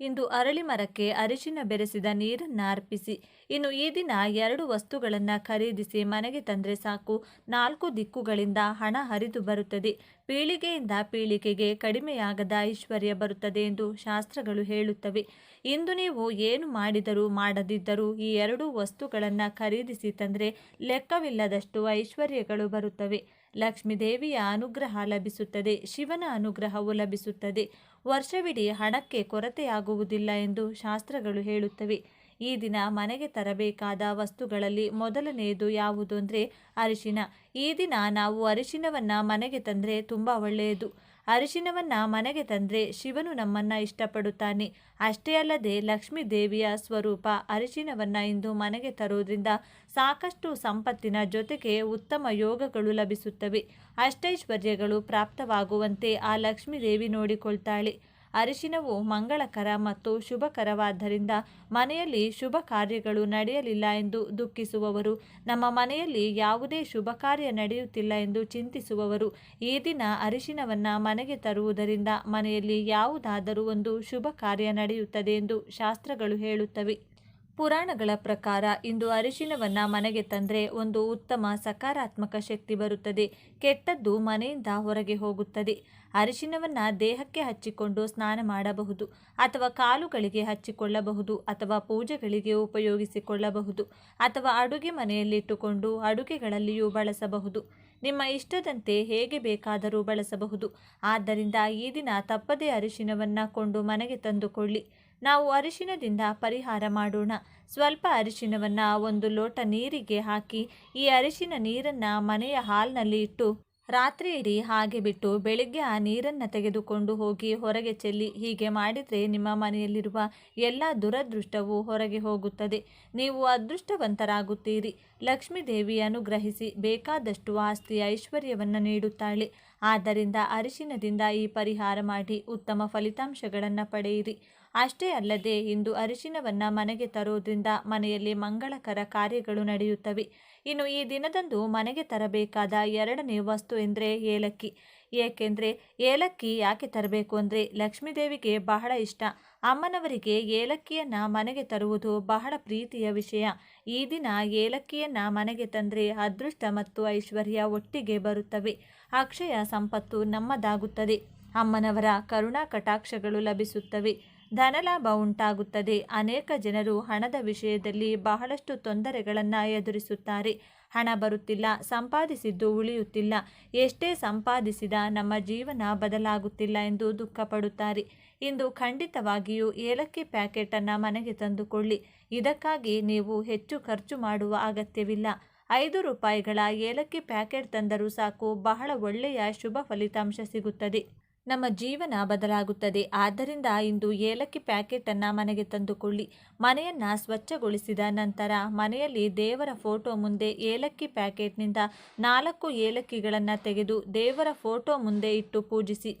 ಇಂದು ಅರಳಿ ಮರಕ್ಕೆ ಅರಿಶಿನ ಬೆರೆಸಿದ ನೀರನ್ನು ಅರ್ಪಿಸಿ. ಇನ್ನು ಈ ದಿನ ಎರಡು ವಸ್ತುಗಳನ್ನು ಖರೀದಿಸಿ ಮನೆಗೆ ತಂದರೆ ಸಾಕು. ನಾಲ್ಕು ದಿಕ್ಕುಗಳಿಂದ ಹಣ ಹರಿದು ಬರುತ್ತದೆ. ಪೀಳಿಗೆಯಿಂದ ಪೀಳಿಗೆಗೆ ಕಡಿಮೆಯಾಗದ ಐಶ್ವರ್ಯ ಬರುತ್ತದೆ ಎಂದು ಶಾಸ್ತ್ರಗಳು ಹೇಳುತ್ತವೆ. ಇಂದು ನೀವು ಏನು ಮಾಡಿದರೂ ಮಾಡದಿದ್ದರೂ ಈ ಎರಡೂ ವಸ್ತುಗಳನ್ನು ಖರೀದಿಸಿ ತಂದರೆ ಲೆಕ್ಕವಿಲ್ಲದಷ್ಟು ಐಶ್ವರ್ಯಗಳು ಬರುತ್ತವೆ. ಲಕ್ಷ್ಮೀದೇವಿಯ ಅನುಗ್ರಹ ಲಭಿಸುತ್ತದೆ, ಶಿವನ ಅನುಗ್ರಹವು ಲಭಿಸುತ್ತದೆ. ವರ್ಷವಿಡೀ ಹಣಕ್ಕೆ ಕೊರತೆಯಾಗುವುದಿಲ್ಲ ಎಂದು ಶಾಸ್ತ್ರಗಳು ಹೇಳುತ್ತವೆ. ಈ ದಿನ ಮನೆಗೆ ತರಬೇಕಾದ ವಸ್ತುಗಳಲ್ಲಿ ಮೊದಲನೆಯದು ಯಾವುದು ಅಂದರೆ ಅರಿಶಿನ. ಈ ದಿನ ನಾವು ಅರಿಶಿನವನ್ನು ಮನೆಗೆ ತಂದರೆ ತುಂಬ ಒಳ್ಳೆಯದು. ಅರಿಶಿನವನ್ನು ಮನೆಗೆ ತಂದರೆ ಶಿವನು ನಮ್ಮನ್ನು ಇಷ್ಟಪಡುತ್ತಾನೆ. ಅಷ್ಟೇ ಅಲ್ಲದೆ ಲಕ್ಷ್ಮೀ ದೇವಿಯ ಸ್ವರೂಪ ಅರಿಶಿನವನ್ನು ಇಂದು ಮನೆಗೆ ತರುವುದರಿಂದ ಸಾಕಷ್ಟು ಸಂಪತ್ತಿನ ಜೊತೆಗೆ ಉತ್ತಮ ಯೋಗಗಳು ಲಭಿಸುತ್ತವೆ. ಅಷ್ಟೈಶ್ವರ್ಯಗಳು ಪ್ರಾಪ್ತವಾಗುವಂತೆ ಆ ಲಕ್ಷ್ಮೀ ದೇವಿ ನೋಡಿಕೊಳ್ತಾಳೆ. ಅರಿಶಿನವು ಮಂಗಳಕರ ಮತ್ತು ಶುಭಕರವಾದ್ದರಿಂದ ಮನೆಯಲ್ಲಿ ಶುಭ ಕಾರ್ಯಗಳು ನಡೆಯಲಿಲ್ಲ ಎಂದು ದುಃಖಿಸುವವರು. ನಮ್ಮ ಮನೆಯಲ್ಲಿ ಯಾವುದೇ ಶುಭ ಕಾರ್ಯ ನಡೆಯುತ್ತಿಲ್ಲ ಎಂದು ಚಿಂತಿಸುವವರು. ಈ ದಿನ ಅರಿಶಿನವನ್ನು ಮನೆಗೆ ತರುವುದರಿಂದ ಮನೆಯಲ್ಲಿ ಯಾವುದಾದರೂ ಒಂದು ಶುಭ ಕಾರ್ಯ ನಡೆಯುತ್ತದೆ ಎಂದು ಶಾಸ್ತ್ರಗಳು ಹೇಳುತ್ತವೆ. ಪುರಾಣಗಳ ಪ್ರಕಾರ ಇಂದು ಅರಿಶಿನವನ್ನು ಮನೆಗೆ ತಂದರೆ ಒಂದು ಉತ್ತಮ ಸಕಾರಾತ್ಮಕ ಶಕ್ತಿ ಬರುತ್ತದೆ. ಕೆಟ್ಟದ್ದು ಮನೆಯಿಂದ ಹೊರಗೆ ಹೋಗುತ್ತದೆ. ಅರಿಶಿನವನ್ನು ದೇಹಕ್ಕೆ ಹಚ್ಚಿಕೊಂಡು ಸ್ನಾನ ಮಾಡಬಹುದು ಅಥವಾ ಕಾಲುಗಳಿಗೆ ಹಚ್ಚಿಕೊಳ್ಳಬಹುದು ಅಥವಾ ಪೂಜೆಗಳಿಗೆ ಉಪಯೋಗಿಸಿಕೊಳ್ಳಬಹುದು ಅಥವಾ ಅಡುಗೆ ಮನೆಯಲ್ಲಿಟ್ಟುಕೊಂಡು ಅಡುಗೆಗಳಲ್ಲಿಯೂ ಬಳಸಬಹುದು. ನಿಮ್ಮ ಇಷ್ಟದಂತೆ ಹೇಗೆ ಬೇಕಾದರೂ ಬಳಸಬಹುದು. ಆದ್ದರಿಂದ ಈ ದಿನ ತಪ್ಪದೇ ಅರಿಶಿನವನ್ನು ಕೊಂಡು ಮನೆಗೆ ತಂದುಕೊಳ್ಳಿ. ನಾವು ಅರಿಶಿನದಿಂದ ಪರಿಹಾರ ಮಾಡೋಣ. ಸ್ವಲ್ಪ ಅರಿಶಿನವನ್ನು ಒಂದು ಲೋಟ ನೀರಿಗೆ ಹಾಕಿ, ಈ ಅರಿಶಿನ ನೀರನ್ನು ಮನೆಯ ಹಾಲ್ನಲ್ಲಿ ಇಟ್ಟು, ರಾತ್ರಿ ಇಡೀ ಹಾಗೆ ಬಿಟ್ಟು ಬೆಳಿಗ್ಗೆ ಆ ನೀರನ್ನು ತೆಗೆದುಕೊಂಡು ಹೋಗಿ ಹೊರಗೆ ಚೆಲ್ಲಿ, ಹೀಗೆ ಮಾಡಿದರೆ ನಿಮ್ಮ ಮನೆಯಲ್ಲಿರುವ ಎಲ್ಲ ದುರದೃಷ್ಟವು ಹೊರಗೆ ಹೋಗುತ್ತದೆ. ನೀವು ಅದೃಷ್ಟವಂತರಾಗುತ್ತೀರಿ. ಲಕ್ಷ್ಮೀದೇವಿ ಅನುಗ್ರಹಿಸಿ ಬೇಕಾದಷ್ಟು ಆಸ್ತಿ ಐಶ್ವರ್ಯವನ್ನು ನೀಡುತ್ತಾಳೆ. ಆದ್ದರಿಂದ ಅರಿಶಿನದಿಂದ ಈ ಪರಿಹಾರ ಮಾಡಿ ಉತ್ತಮ ಫಲಿತಾಂಶಗಳನ್ನು ಪಡೆಯಿರಿ. ಅಷ್ಟೇ ಅಲ್ಲದೆ ಇಂದು ಅರಿಶಿನವನ್ನು ಮನೆಗೆ ತರುವುದರಿಂದ ಮನೆಯಲ್ಲಿ ಮಂಗಳಕರ ಕಾರ್ಯಗಳು ನಡೆಯುತ್ತವೆ. ಇನ್ನು ಈ ದಿನದಂದು ಮನೆಗೆ ತರಬೇಕಾದ ಎರಡನೇ ವಸ್ತು ಎಂದರೆ ಏಲಕ್ಕಿ. ಏಕೆಂದರೆ ಏಲಕ್ಕಿ ಯಾಕೆ ತರಬೇಕು ಅಂದರೆ ಲಕ್ಷ್ಮೀದೇವಿಗೆ ಬಹಳ ಇಷ್ಟ. ಅಮ್ಮನವರಿಗೆ ಏಲಕ್ಕಿಯನ್ನು ಮನೆಗೆ ತರುವುದು ಬಹಳ ಪ್ರೀತಿಯ ವಿಷಯ. ಈ ದಿನ ಏಲಕ್ಕಿಯನ್ನು ಮನೆಗೆ ತಂದರೆ ಅದೃಷ್ಟ ಮತ್ತು ಐಶ್ವರ್ಯ ಒಟ್ಟಿಗೆ ಬರುತ್ತವೆ. ಅಕ್ಷಯ ಸಂಪತ್ತು ನಮ್ಮದಾಗುತ್ತದೆ. ಅಮ್ಮನವರ ಕರುಣಾ ಕಟಾಕ್ಷಗಳು ಲಭಿಸುತ್ತವೆ. ಧನಲಾಭ ಉಂಟಾಗುತ್ತದೆ. ಅನೇಕ ಜನರು ಹಣದ ವಿಷಯದಲ್ಲಿ ಬಹಳಷ್ಟು ತೊಂದರೆಗಳನ್ನು ಎದುರಿಸುತ್ತಾರೆ. ಹಣ ಬರುತ್ತಿಲ್ಲ, ಸಂಪಾದಿಸಿದ್ದು ಉಳಿಯುತ್ತಿಲ್ಲ. ಎಷ್ಟೇ ಸಂಪಾದಿಸಿದ ನಮ್ಮ ಜೀವನ ಬದಲಾಗುತ್ತಿಲ್ಲ ಎಂದು ದುಃಖಪಡುತ್ತಾರೆ. ಇಂದು ಖಂಡಿತವಾಗಿಯೂ ಏಲಕ್ಕಿ ಪ್ಯಾಕೆಟನ್ನು ಮನೆಗೆ ತಂದುಕೊಳ್ಳಿ. ಇದಕ್ಕಾಗಿ ನೀವು ಹೆಚ್ಚು ಖರ್ಚು ಮಾಡುವ ಅಗತ್ಯವಿಲ್ಲ. ಐದು ರೂಪಾಯಿಗಳ ಏಲಕ್ಕಿ ಪ್ಯಾಕೆಟ್ ತಂದರೂ ಸಾಕು. ಬಹಳ ಒಳ್ಳೆಯ ಶುಭ ಫಲಿತಾಂಶ ಸಿಗುತ್ತದೆ. ನಮ್ಮ ಜೀವನ ಬದಲಾಗುತ್ತದೆ. ಆದ್ದರಿಂದ ಇಂದು ಏಲಕ್ಕಿ ಪ್ಯಾಕೆಟನ್ನು ಮನೆಗೆ ತಂದುಕೊಳ್ಳಿ. ಮನೆಯನ್ನು ಸ್ವಚ್ಛಗೊಳಿಸಿದ ನಂತರ ಮನೆಯಲ್ಲಿ ದೇವರ ಫೋಟೋ ಮುಂದೆ ಏಲಕ್ಕಿ ಪ್ಯಾಕೆಟ್ನಿಂದ ನಾಲ್ಕು ಏಲಕ್ಕಿಗಳನ್ನು ತೆಗೆದು ದೇವರ ಫೋಟೋ ಮುಂದೆ ಇಟ್ಟು ಪೂಜಿಸಿ.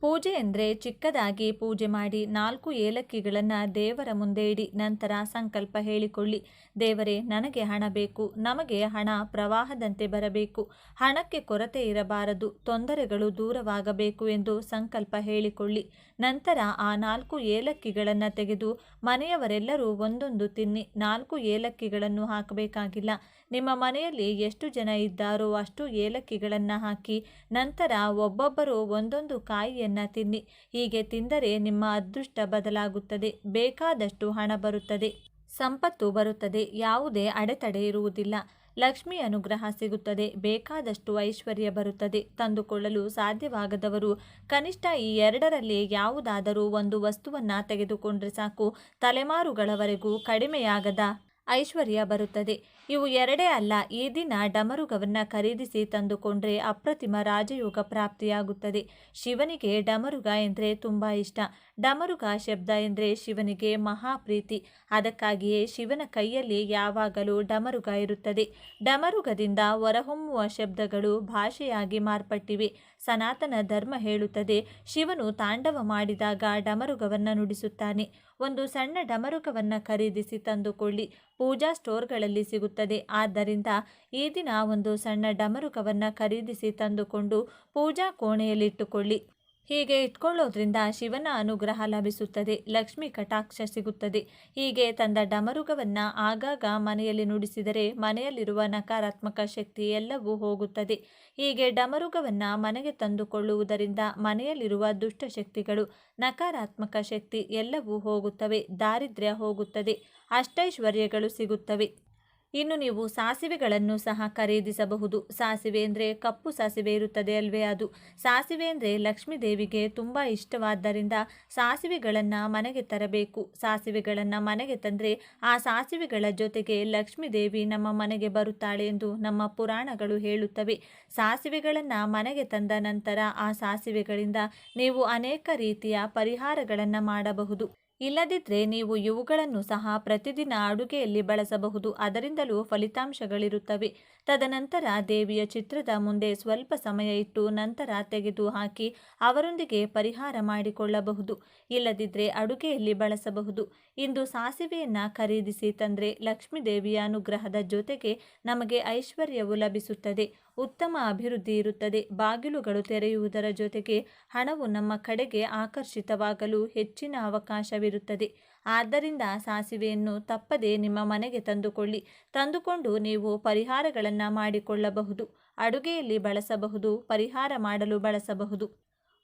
ಪೂಜೆ ಎಂದರೆ ಚಿಕ್ಕದಾಗಿ ಪೂಜೆ ಮಾಡಿ ನಾಲ್ಕು ಏಲಕ್ಕಿಗಳನ್ನು ದೇವರ ಮುಂದೆ ಇಡಿ, ನಂತರ ಸಂಕಲ್ಪ ಹೇಳಿಕೊಳ್ಳಿ. ದೇವರೇ, ನನಗೆ ಹಣ ಬೇಕು, ನಮಗೆ ಹಣ ಪ್ರವಾಹದಂತೆ ಬರಬೇಕು. ಹಣಕ್ಕೆ ಕೊರತೆ ಇರಬಾರದು, ತೊಂದರೆಗಳು ದೂರವಾಗಬೇಕು ಎಂದು ಸಂಕಲ್ಪ ಹೇಳಿಕೊಳ್ಳಿ. ನಂತರ ಆ ನಾಲ್ಕು ಏಲಕ್ಕಿಗಳನ್ನು ತೆಗೆದು ಮನೆಯವರೆಲ್ಲರೂ ಒಂದೊಂದು ತಿನ್ನಿ. ನಾಲ್ಕು ಏಲಕ್ಕಿಗಳನ್ನು ಹಾಕಬೇಕಾಗಿಲ್ಲ. ನಿಮ್ಮ ಮನೆಯಲ್ಲಿ ಎಷ್ಟು ಜನ ಇದ್ದಾರೋ ಅಷ್ಟು ಏಲಕ್ಕಿಗಳನ್ನು ಹಾಕಿ ನಂತರ ಒಬ್ಬೊಬ್ಬರು ಒಂದೊಂದು ಕಾಯಿಯನ್ನು ತಿನ್ನಿ. ಹೀಗೆ ತಿಂದರೆ ನಿಮ್ಮ ಅದೃಷ್ಟ ಬದಲಾಗುತ್ತದೆ. ಬೇಕಾದಷ್ಟು ಹಣ ಬರುತ್ತದೆ. ಸಂಪತ್ತು ಬರುತ್ತದೆ. ಯಾವುದೇ ಅಡೆತಡೆ ಇರುವುದಿಲ್ಲ. ಲಕ್ಷ್ಮಿ ಅನುಗ್ರಹ ಸಿಗುತ್ತದೆ. ಬೇಕಾದಷ್ಟು ಐಶ್ವರ್ಯ ಬರುತ್ತದೆ. ತಂದುಕೊಳ್ಳಲು ಸಾಧ್ಯವಾಗದವರು ಕನಿಷ್ಠ ಈ ಎರಡರಲ್ಲಿ ಯಾವುದಾದರೂ ಒಂದು ವಸ್ತುವನ್ನು ತೆಗೆದುಕೊಂಡ್ರೆ ಸಾಕು. ತಲೆಮಾರುಗಳವರೆಗೂ ಕಡಿಮೆಯಾಗದ ಐಶ್ವರ್ಯ ಬರುತ್ತದೆ. ಇವು ಎರಡೇ ಅಲ್ಲ, ಈ ದಿನ ಡಮರುಗವನ್ನು ಖರೀದಿಸಿ ತಂದುಕೊಂಡ್ರೆ ಅಪ್ರತಿಮ ರಾಜಯೋಗ ಪ್ರಾಪ್ತಿಯಾಗುತ್ತದೆ. ಶಿವನಿಗೆ ಡಮರುಗ ಎಂದರೆ ತುಂಬ ಇಷ್ಟ. ಡಮರುಗ ಶಬ್ದ ಎಂದರೆ ಶಿವನಿಗೆ ಮಹಾಪ್ರೀತಿ. ಅದಕ್ಕಾಗಿಯೇ ಶಿವನ ಕೈಯಲ್ಲಿ ಯಾವಾಗಲೂ ಡಮರುಗ ಇರುತ್ತದೆ. ಡಮರುಗದಿಂದ ಹೊರಹೊಮ್ಮುವ ಶಬ್ದಗಳು ಭಾಷೆಯಾಗಿ ಮಾರ್ಪಟ್ಟಿವೆ. ಸನಾತನ ಧರ್ಮ ಹೇಳುತ್ತದೆ. ಶಿವನು ತಾಂಡವ ಮಾಡಿದಾಗ ಡಮರುಗವನ್ನು ನುಡಿಸುತ್ತಾನೆ. ಒಂದು ಸಣ್ಣ ಡಮರುಕವನ್ನು ಖರೀದಿಸಿ ತಂದುಕೊಳ್ಳಿ. ಪೂಜಾ ಸ್ಟೋರ್ಗಳಲ್ಲಿ ಸಿಗುತ್ತದೆ. ಆದ್ದರಿಂದ ಈ ದಿನ ಒಂದು ಸಣ್ಣ ಡಮರುಕವನ್ನು ಖರೀದಿಸಿ ತಂದುಕೊಂಡು ಪೂಜಾ ಕೋಣೆಯಲ್ಲಿಟ್ಟುಕೊಳ್ಳಿ. ಹೀಗೆ ಇಟ್ಕೊಳ್ಳೋದ್ರಿಂದ ಶಿವನ ಅನುಗ್ರಹ ಲಭಿಸುತ್ತದೆ. ಲಕ್ಷ್ಮಿ ಕಟಾಕ್ಷ ಸಿಗುತ್ತದೆ. ಹೀಗೆ ತಂದ ಡಮರುಗವನ್ನು ಆಗಾಗ ಮನೆಯಲ್ಲಿ ನುಡಿಸಿದರೆ ಮನೆಯಲ್ಲಿರುವ ನಕಾರಾತ್ಮಕ ಶಕ್ತಿ ಎಲ್ಲವೂ ಹೋಗುತ್ತದೆ. ಹೀಗೆ ಡಮರುಗವನ್ನು ಮನೆಗೆ ತಂದುಕೊಳ್ಳುವುದರಿಂದ ಮನೆಯಲ್ಲಿರುವ ದುಷ್ಟಶಕ್ತಿಗಳು ನಕಾರಾತ್ಮಕ ಶಕ್ತಿ ಎಲ್ಲವೂ ಹೋಗುತ್ತವೆ. ದಾರಿದ್ರ್ಯ ಹೋಗುತ್ತದೆ. ಅಷ್ಟೈಶ್ವರ್ಯಗಳು ಸಿಗುತ್ತವೆ. ಇನ್ನು ನೀವು ಸಾಸಿವೆಗಳನ್ನು ಸಹ ಖರೀದಿಸಬಹುದು. ಸಾಸಿವೆ ಅಂದರೆ ಕಪ್ಪು ಸಾಸಿವೆ ಇರುತ್ತದೆ ಅಲ್ವೇ ಅದು. ಸಾಸಿವೆ ಅಂದರೆ ಲಕ್ಷ್ಮೀ ದೇವಿಗೆ ತುಂಬ ಇಷ್ಟವಾದ್ದರಿಂದ ಸಾಸಿವೆಗಳನ್ನು ಮನೆಗೆ ತರಬೇಕು. ಸಾಸಿವೆಗಳನ್ನು ಮನೆಗೆ ತಂದರೆ ಆ ಸಾಸಿವೆಗಳ ಜೊತೆಗೆ ಲಕ್ಷ್ಮೀ ದೇವಿ ನಮ್ಮ ಮನೆಗೆ ಬರುತ್ತಾಳೆ ಎಂದು ನಮ್ಮ ಪುರಾಣಗಳು ಹೇಳುತ್ತವೆ. ಸಾಸಿವೆಗಳನ್ನು ಮನೆಗೆ ತಂದ ನಂತರ ಆ ಸಾಸಿವೆಗಳಿಂದ ನೀವು ಅನೇಕ ರೀತಿಯ ಪರಿಹಾರಗಳನ್ನು ಮಾಡಬಹುದು. ಇಲ್ಲದಿದ್ದರೆ ನೀವು ಇವುಗಳನ್ನು ಸಹ ಪ್ರತಿದಿನ ಅಡುಗೆಯಲ್ಲಿ ಬಳಸಬಹುದು. ಅದರಿಂದಲೂ ಫಲಿತಾಂಶಗಳಿರುತ್ತವೆ. ತದನಂತರ ದೇವಿಯ ಚಿತ್ರದ ಮುಂದೆ ಸ್ವಲ್ಪ ಸಮಯ ಇಟ್ಟು ನಂತರ ತೆಗೆದು ಹಾಕಿ ಅವರೊಂದಿಗೆ ಪರಿಹಾರ ಮಾಡಿಕೊಳ್ಳಬಹುದು. ಇಲ್ಲದಿದ್ದರೆ ಅಡುಗೆಯಲ್ಲಿ ಬಳಸಬಹುದು. ಇಂದು ಸಾಸಿವೆಯನ್ನು ಖರೀದಿಸಿ ತಂದರೆ ಲಕ್ಷ್ಮೀ ದೇವಿಯ ಅನುಗ್ರಹದ ಜೊತೆಗೆ ನಮಗೆ ಐಶ್ವರ್ಯವು ಲಭಿಸುತ್ತದೆ. ಉತ್ತಮ ಅಭಿವೃದ್ಧಿ ಇರುತ್ತದೆ. ಬಾಗಿಲುಗಳು ತೆರೆಯುವುದರ ಜೊತೆಗೆ ಹಣವು ನಮ್ಮ ಕಡೆಗೆ ಆಕರ್ಷಿತವಾಗಲು ಹೆಚ್ಚಿನ ಅವಕಾಶವಿರುತ್ತದೆ. ಆದ್ದರಿಂದ ಸಾಸಿವೆಯನ್ನು ತಪ್ಪದೆ ನಿಮ್ಮ ಮನೆಗೆ ತಂದುಕೊಳ್ಳಿ. ತಂದುಕೊಂಡು ನೀವು ಪರಿಹಾರಗಳನ್ನು ಮಾಡಿಕೊಳ್ಳಬಹುದು. ಅಡುಗೆಯಲ್ಲಿ ಬಳಸಬಹುದು, ಪರಿಹಾರ ಮಾಡಲು ಬಳಸಬಹುದು.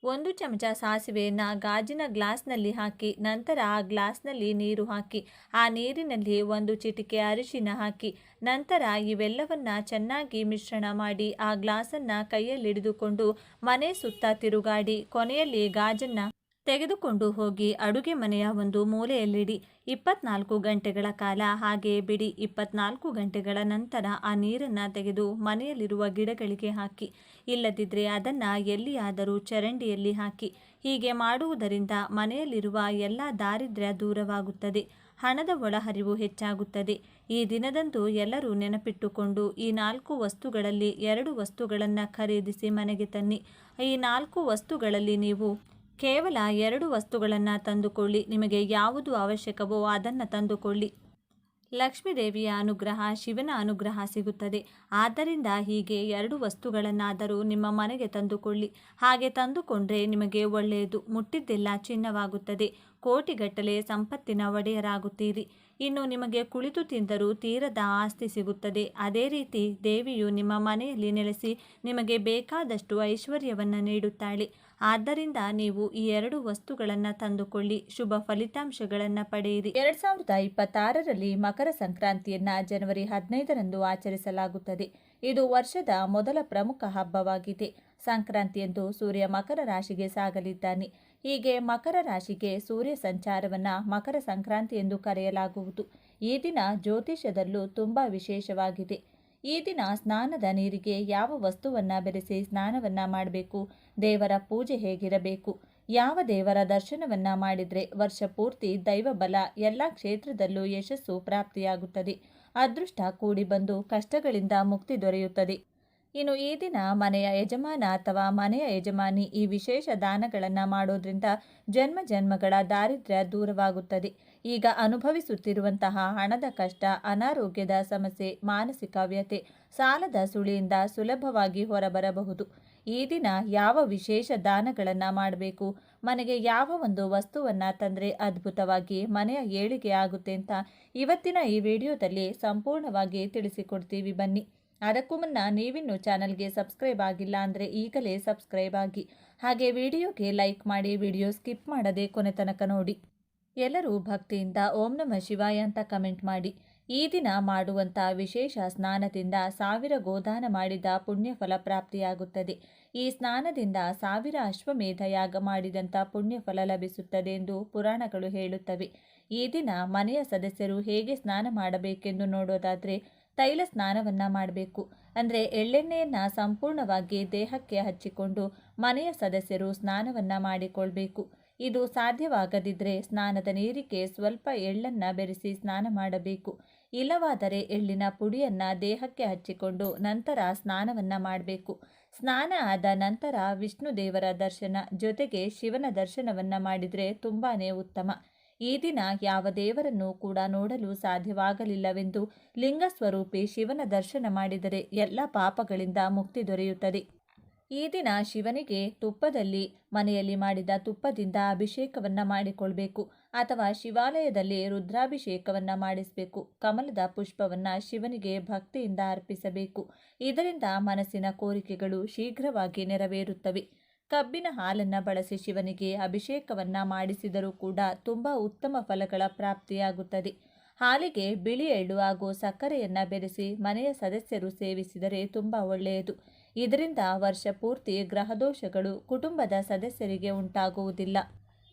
ಒಂದು ಚಮಚ ಸಾಸಿವೆಯನ್ನು ಗಾಜಿನ ಗ್ಲಾಸ್ನಲ್ಲಿ ಹಾಕಿ, ನಂತರ ಆ ಗ್ಲಾಸ್ನಲ್ಲಿ ನೀರು ಹಾಕಿ, ಆ ನೀರಿನಲ್ಲಿ ಒಂದು ಚಿಟಿಕೆ ಅರಿಶಿನ ಹಾಕಿ, ನಂತರ ಇವೆಲ್ಲವನ್ನ ಚೆನ್ನಾಗಿ ಮಿಶ್ರಣ ಮಾಡಿ ಆ ಗ್ಲಾಸನ್ನು ಕೈಯಲ್ಲಿಡಿದುಕೊಂಡು ಮನೆ ಸುತ್ತ ತಿರುಗಾಡಿ ಕೊನೆಯಲ್ಲಿ ಗಾಜನ್ನು ತೆಗೆದುಕೊಂಡು ಹೋಗಿ ಅಡುಗೆ ಮನೆಯ ಒಂದು ಮೂಲೆಯಲ್ಲಿಡಿ. ಇಪ್ಪತ್ನಾಲ್ಕು ಗಂಟೆಗಳ ಕಾಲ ಹಾಗೆ ಬಿಡಿ. ಇಪ್ಪತ್ನಾಲ್ಕು ಗಂಟೆಗಳ ನಂತರ ಆ ನೀರನ್ನು ತೆಗೆದು ಮನೆಯಲ್ಲಿರುವ ಗಿಡಗಳಿಗೆ ಹಾಕಿ. ಇಲ್ಲದಿದ್ದರೆ ಅದನ್ನು ಎಲ್ಲಿಯಾದರೂ ಚರಂಡಿಯಲ್ಲಿ ಹಾಕಿ. ಹೀಗೆ ಮಾಡುವುದರಿಂದ ಮನೆಯಲ್ಲಿರುವ ಎಲ್ಲ ದಾರಿದ್ರ್ಯ ದೂರವಾಗುತ್ತದೆ. ಹಣದ ಒಳಹರಿವು ಹೆಚ್ಚಾಗುತ್ತದೆ. ಈ ದಿನದಂದು ಎಲ್ಲರೂ ನೆನಪಿಟ್ಟುಕೊಂಡು ಈ ನಾಲ್ಕು ವಸ್ತುಗಳಲ್ಲಿ ಎರಡು ವಸ್ತುಗಳನ್ನು ಖರೀದಿಸಿ ಮನೆಗೆ ತನ್ನಿ. ಈ ನಾಲ್ಕು ವಸ್ತುಗಳಲ್ಲಿ ನೀವು ಕೇವಲ ಎರಡು ವಸ್ತುಗಳನ್ನು ತಂದುಕೊಳ್ಳಿ. ನಿಮಗೆ ಯಾವುದು ಅವಶ್ಯಕವೋ ಅದನ್ನು ತಂದುಕೊಳ್ಳಿ. ಲಕ್ಷ್ಮೀದೇವಿಯ ಅನುಗ್ರಹ ಶಿವನ ಅನುಗ್ರಹ ಸಿಗುತ್ತದೆ. ಆದ್ದರಿಂದ ಹೀಗೆ ಎರಡು ವಸ್ತುಗಳನ್ನಾದರೂ ನಿಮ್ಮ ಮನೆಗೆ ತಂದುಕೊಳ್ಳಿ. ಹಾಗೆ ತಂದುಕೊಂಡ್ರೆ ನಿಮಗೆ ಒಳ್ಳೆಯದು. ಮುಟ್ಟಿದ್ದೆಲ್ಲ ಚಿನ್ನವಾಗುತ್ತದೆ. ಕೋಟಿಗಟ್ಟಲೆ ಸಂಪತ್ತಿನ ಒಡೆಯರಾಗುತ್ತೀರಿ. ಇನ್ನು ನಿಮಗೆ ಕುಳಿತು ತಿಂದರೂ ತೀರದ ಆಸ್ತಿ ಸಿಗುತ್ತದೆ. ಅದೇ ರೀತಿ ದೇವಿಯು ನಿಮ್ಮ ಮನೆಯಲ್ಲಿ ನೆಲೆಸಿ ನಿಮಗೆ ಬೇಕಾದಷ್ಟು ಐಶ್ವರ್ಯವನ್ನು ನೀಡುತ್ತಾಳೆ. ಆದ್ದರಿಂದ ನೀವು ಈ ಎರಡು ವಸ್ತುಗಳನ್ನು ತಂದುಕೊಳ್ಳಿ. ಶುಭ ಫಲಿತಾಂಶಗಳನ್ನು ಪಡೆಯಿರಿ. ಎರಡ್ ಸಾವಿರದ ಇಪ್ಪತ್ತಾರರಲ್ಲಿ ಮಕರ ಸಂಕ್ರಾಂತಿಯನ್ನ ಜನವರಿ ಹದಿನೈದರಂದು ಆಚರಿಸಲಾಗುತ್ತದೆ. ಇದು ವರ್ಷದ ಮೊದಲ ಪ್ರಮುಖ ಹಬ್ಬವಾಗಿದೆ. ಸಂಕ್ರಾಂತಿಯಂದು ಸೂರ್ಯ ಮಕರ ರಾಶಿಗೆ ಸಾಗಲಿದ್ದಾನೆ. ಹೀಗೆ ಮಕರ ರಾಶಿಗೆ ಸೂರ್ಯ ಸಂಚಾರವನ್ನ ಮಕರ ಸಂಕ್ರಾಂತಿ ಎಂದು ಕರೆಯಲಾಗುವುದು. ಈ ದಿನ ಜ್ಯೋತಿಷ್ಯದಲ್ಲೂ ತುಂಬ ವಿಶೇಷವಾಗಿದೆ. ಈ ದಿನ ಸ್ನಾನದ ನೀರಿಗೆ ಯಾವ ವಸ್ತುವನ್ನ ಬೆರೆಸಿ ಸ್ನಾನವನ್ನ ಮಾಡಬೇಕು? ದೇವರ ಪೂಜೆ ಹೇಗಿರಬೇಕು? ಯಾವ ದೇವರ ದರ್ಶನವನ್ನ ಮಾಡಿದರೆ ವರ್ಷ ಪೂರ್ತಿ ದೈವ ಬಲ ಎಲ್ಲ ಕ್ಷೇತ್ರದಲ್ಲೂ ಯಶಸ್ಸು ಪ್ರಾಪ್ತಿಯಾಗುತ್ತದೆ. ಅದೃಷ್ಟ ಕೂಡಿ ಬಂದು ಕಷ್ಟಗಳಿಂದ ಮುಕ್ತಿ ದೊರೆಯುತ್ತದೆ. ಇನ್ನು ಈ ದಿನ ಮನೆಯ ಯಜಮಾನ ಅಥವಾ ಮನೆಯ ಯಜಮಾನಿ ಈ ವಿಶೇಷ ದಾನಗಳನ್ನು ಮಾಡೋದ್ರಿಂದ ಜನ್ಮ ಜನ್ಮಗಳ ದಾರಿದ್ರ್ಯ ದೂರವಾಗುತ್ತದೆ. ಈಗ ಅನುಭವಿಸುತ್ತಿರುವಂತಹ ಹಣದ ಕಷ್ಟ, ಅನಾರೋಗ್ಯದ ಸಮಸ್ಯೆ, ಮಾನಸಿಕ ವ್ಯತೆ ಸಾಲದ ಸುಳಿಯಿಂದ ಸುಲಭವಾಗಿ ಹೊರಬರಬಹುದು. ಈ ದಿನ ಯಾವ ವಿಶೇಷ ದಾನಗಳನ್ನು ಮಾಡಬೇಕು? ಮನೆಗೆ ಯಾವ ಒಂದು ವಸ್ತುವನ್ನು ತಂದರೆ ಅದ್ಭುತವಾಗಿ ಮನೆಯ ಏಳಿಗೆ ಆಗುತ್ತೆ ಅಂತ ಇವತ್ತಿನ ಈ ವಿಡಿಯೋದಲ್ಲಿ ಸಂಪೂರ್ಣವಾಗಿ ತಿಳಿಸಿಕೊಡ್ತೀವಿ ಬನ್ನಿ. ಅದಕ್ಕೂ ಮುನ್ನ ನೀವಿನ್ನೂ ಚಾನಲ್ಗೆ ಸಬ್ಸ್ಕ್ರೈಬ್ ಆಗಿಲ್ಲ ಅಂದರೆ ಈಗಲೇ ಸಬ್ಸ್ಕ್ರೈಬ್ ಆಗಿ. ಹಾಗೆ ವಿಡಿಯೋಗೆ ಲೈಕ್ ಮಾಡಿ ವಿಡಿಯೋ ಸ್ಕಿಪ್ ಮಾಡದೆ ಕೊನೆ ತನಕ ನೋಡಿ. ಎಲ್ಲರೂ ಭಕ್ತಿಯಿಂದ ಓಂ ನಮ ಶಿವಾಯ ಅಂತ ಕಮೆಂಟ್ ಮಾಡಿ. ಈ ದಿನ ಮಾಡುವಂಥ ವಿಶೇಷ ಸ್ನಾನದಿಂದ ಸಾವಿರ ಗೋದಾನ ಮಾಡಿದ ಪುಣ್ಯಫಲ ಪ್ರಾಪ್ತಿಯಾಗುತ್ತದೆ. ಈ ಸ್ನಾನದಿಂದ ಸಾವಿರ ಅಶ್ವಮೇಧ ಯಾಗ ಮಾಡಿದಂಥ ಪುಣ್ಯಫಲ ಲಭಿಸುತ್ತದೆ ಎಂದು ಪುರಾಣಗಳು ಹೇಳುತ್ತವೆ. ಈ ದಿನ ಮನೆಯ ಸದಸ್ಯರು ಹೇಗೆ ಸ್ನಾನ ಮಾಡಬೇಕೆಂದು ನೋಡೋದಾದರೆ ತೈಲ ಸ್ನಾನವನ್ನು ಮಾಡಬೇಕು. ಅಂದರೆ ಎಳ್ಳೆಣ್ಣೆಯನ್ನು ಸಂಪೂರ್ಣವಾಗಿ ದೇಹಕ್ಕೆ ಹಚ್ಚಿಕೊಂಡು ಮನೆಯ ಸದಸ್ಯರು ಸ್ನಾನವನ್ನು ಮಾಡಿಕೊಳ್ಬೇಕು. ಇದು ಸಾಧ್ಯವಾಗದಿದ್ದರೆ ಸ್ನಾನದ ನೀರಿಗೆ ಸ್ವಲ್ಪ ಎಳ್ಳನ್ನು ಬೆರೆಸಿ ಸ್ನಾನ ಮಾಡಬೇಕು. ಇಲ್ಲವಾದರೆ ಎಳ್ಳಿನ ಪುಡಿಯನ್ನು ದೇಹಕ್ಕೆ ಹಚ್ಚಿಕೊಂಡು ನಂತರ ಸ್ನಾನವನ್ನು ಮಾಡಬೇಕು. ಸ್ನಾನ ಆದ ನಂತರ ವಿಷ್ಣು ದೇವರ ದರ್ಶನ ಜೊತೆಗೆ ಶಿವನ ದರ್ಶನವನ್ನು ಮಾಡಿದರೆ ತುಂಬಾ ಉತ್ತಮ. ಈ ದಿನ ಯಾವ ದೇವರನ್ನು ಕೂಡ ನೋಡಲು ಸಾಧ್ಯವಾಗಲಿಲ್ಲವೆಂದು ಲಿಂಗ ಸ್ವರೂಪಿ ಶಿವನ ದರ್ಶನ ಮಾಡಿದರೆ ಎಲ್ಲ ಪಾಪಗಳಿಂದ ಮುಕ್ತಿ ದೊರೆಯುತ್ತದೆ. ಈ ದಿನ ಶಿವನಿಗೆ ತುಪ್ಪದಲ್ಲಿ, ಮನೆಯಲ್ಲಿ ಮಾಡಿದ ತುಪ್ಪದಿಂದ ಅಭಿಷೇಕವನ್ನು ಮಾಡಿಕೊಳ್ಬೇಕು ಅಥವಾ ಶಿವಾಲಯದಲ್ಲಿ ರುದ್ರಾಭಿಷೇಕವನ್ನು ಮಾಡಿಸಬೇಕು. ಕಮಲದ ಪುಷ್ಪವನ್ನು ಶಿವನಿಗೆ ಭಕ್ತಿಯಿಂದ ಅರ್ಪಿಸಬೇಕು. ಇದರಿಂದ ಮನಸ್ಸಿನ ಕೋರಿಕೆಗಳು ಶೀಘ್ರವಾಗಿ ನೆರವೇರುತ್ತವೆ. ಕಬ್ಬಿನ ಹಾಲನ್ನು ಬಳಸಿ ಶಿವನಿಗೆ ಅಭಿಷೇಕವನ್ನು ಮಾಡಿಸಿದರೂ ಕೂಡ ತುಂಬ ಉತ್ತಮ ಫಲಗಳ ಪ್ರಾಪ್ತಿಯಾಗುತ್ತದೆ. ಹಾಲಿಗೆ ಬಿಳಿ ಎಳ್ಳು ಹಾಗೂ ಸಕ್ಕರೆಯನ್ನು ಬೆರೆಸಿ ಮನೆಯ ಸದಸ್ಯರು ಸೇವಿಸಿದರೆ ತುಂಬ ಒಳ್ಳೆಯದು. ಇದರಿಂದ ವರ್ಷ ಪೂರ್ತಿ ಗ್ರಹದೋಷಗಳು ಕುಟುಂಬದ ಸದಸ್ಯರಿಗೆ ಉಂಟಾಗುವುದಿಲ್ಲ.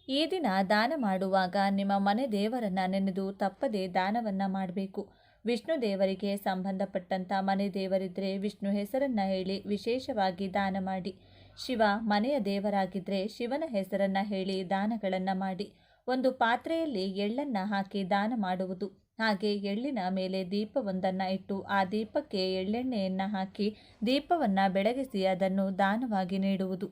ಈ ದಿನ ದಾನ ಮಾಡುವಾಗ ನಿಮ್ಮ ಮನೆ ದೇವರನ್ನ ನೆನೆದು ತಪ್ಪದೆ ದಾನವನ್ನು ಮಾಡಬೇಕು. ವಿಷ್ಣು ದೇವರಿಗೆ ಸಂಬಂಧಪಟ್ಟಂಥ ಮನೆ ದೇವರಿದ್ದರೆ ವಿಷ್ಣು ಹೆಸರನ್ನು ಹೇಳಿ ವಿಶೇಷವಾಗಿ ದಾನ ಮಾಡಿ. ಶಿವ ಮನೆಯ ದೇವರಾಗಿದ್ದರೆ ಶಿವನ ಹೆಸರನ್ನು ಹೇಳಿ ದಾನಗಳನ್ನು ಮಾಡಿ. ಒಂದು ಪಾತ್ರೆಯಲ್ಲಿ ಎಳ್ಳನ್ನು ಹಾಕಿ ದಾನ ಮಾಡುವುದು. ಹಾಗೆ ಎಳ್ಳಿನ ಮೇಲೆ ದೀಪವೊಂದನ್ನು ಇಟ್ಟು ಆ ದೀಪಕ್ಕೆ ಎಳ್ಳೆಣ್ಣೆಯನ್ನು ಹಾಕಿ ದೀಪವನ್ನು ಬೆಳಗಿಸಿ ಅದನ್ನು ದಾನವಾಗಿ ನೀಡುವುದು.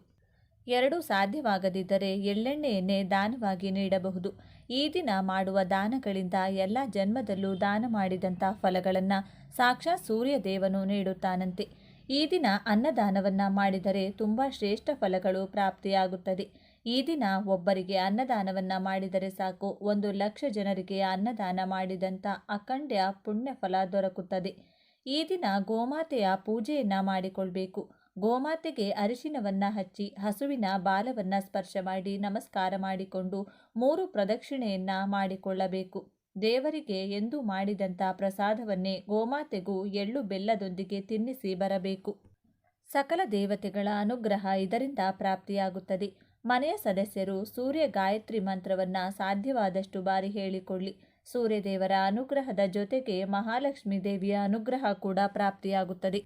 ಎರಡೂ ಸಾಧ್ಯವಾಗದಿದ್ದರೆ ಎಳ್ಳೆಣ್ಣೆಯನ್ನೇ ದಾನವಾಗಿ ನೀಡಬಹುದು. ಈ ದಿನ ಮಾಡುವ ದಾನಗಳಿಂದ ಎಲ್ಲ ಜನ್ಮದಲ್ಲೂ ದಾನ ಮಾಡಿದಂಥ ಫಲಗಳನ್ನು ಸಾಕ್ಷಾತ್ ಸೂರ್ಯದೇವನು ನೀಡುತ್ತಾನಂತೆ. ಈ ದಿನ ಅನ್ನದಾನವನ್ನು ಮಾಡಿದರೆ ತುಂಬ ಶ್ರೇಷ್ಠ ಫಲಗಳು ಪ್ರಾಪ್ತಿಯಾಗುತ್ತದೆ. ಈ ದಿನ ಒಬ್ಬರಿಗೆ ಅನ್ನದಾನವನ್ನು ಮಾಡಿದರೆ ಸಾಕು. ಒಂದು ಲಕ್ಷ ಜನರಿಗೆ ಅನ್ನದಾನ ಮಾಡಿದಂಥ ಅಖಂಡ್ಯ ಪುಣ್ಯಫಲ ದೊರಕುತ್ತದೆ. ಈ ದಿನ ಗೋಮಾತೆಯ ಪೂಜೆಯನ್ನು ಮಾಡಿಕೊಳ್ಬೇಕು. ಗೋಮಾತೆಗೆ ಅರಿಶಿನವನ್ನು ಹಚ್ಚಿ, ಹಸುವಿನ ಬಾಲವನ್ನು ಸ್ಪರ್ಶ ಮಾಡಿ, ನಮಸ್ಕಾರ ಮಾಡಿಕೊಂಡು ಮೂರು ಪ್ರದಕ್ಷಿಣೆಯನ್ನು ಮಾಡಿಕೊಳ್ಳಬೇಕು. ದೇವರಿಗೆ ಎಂದು ಮಾಡಿದಂಥ ಪ್ರಸಾದವನ್ನೇ ಗೋಮಾತೆಗೂ ಎಳ್ಳು ಬೆಲ್ಲದೊಂದಿಗೆ ತಿನ್ನಿಸಿ ಬರಬೇಕು. ಸಕಲ ದೇವತೆಗಳ ಅನುಗ್ರಹ ಇದರಿಂದ ಪ್ರಾಪ್ತಿಯಾಗುತ್ತದೆ. ಮನೆಯ ಸದಸ್ಯರು ಸೂರ್ಯ ಗಾಯತ್ರಿ ಮಂತ್ರವನ್ನು ಸಾಧ್ಯವಾದಷ್ಟು ಬಾರಿ ಹೇಳಿಕೊಳ್ಳಿ. ಸೂರ್ಯದೇವರ ಅನುಗ್ರಹದ ಜೊತೆಗೆ ಮಹಾಲಕ್ಷ್ಮಿ ದೇವಿಯ ಅನುಗ್ರಹ ಕೂಡ ಪ್ರಾಪ್ತಿಯಾಗುತ್ತದೆ.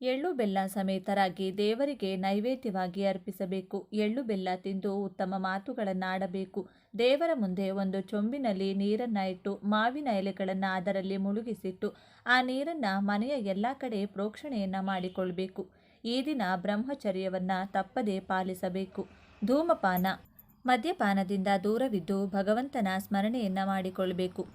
ಎಳ್ಳು ಬೆಲ್ಲ ಸಮೇತರಾಗಿ ದೇವರಿಗೆ ನೈವೇದ್ಯವಾಗಿ ಅರ್ಪಿಸಬೇಕು. ಎಳ್ಳು ಬೆಲ್ಲ ತಿಂದು ಉತ್ತಮ ಮಾತುಗಳನ್ನಾಡಬೇಕು. ದೇವರ ಮುಂದೆ ಒಂದು ಚೊಂಬಿನಲ್ಲಿ ನೀರನ್ನು ಇಟ್ಟು ಮಾವಿನ ಎಲೆಗಳನ್ನು ಅದರಲ್ಲಿ ಮುಳುಗಿಸಿಟ್ಟು ಆ ನೀರನ್ನು ಮನೆಯ ಎಲ್ಲ ಕಡೆ ಪ್ರೋಕ್ಷಣೆಯನ್ನು ಮಾಡಿಕೊಳ್ಬೇಕು. ಈ ದಿನ ಬ್ರಹ್ಮಚರ್ಯವನ್ನು ತಪ್ಪದೇ ಪಾಲಿಸಬೇಕು. ಧೂಮಪಾನ. ಮದ್ಯಪಾನದಿಂದ ದೂರವಿದ್ದು ಭಗವಂತನ ಸ್ಮರಣೆಯನ್ನು ಮಾಡಿಕೊಳ್ಳಬೇಕು.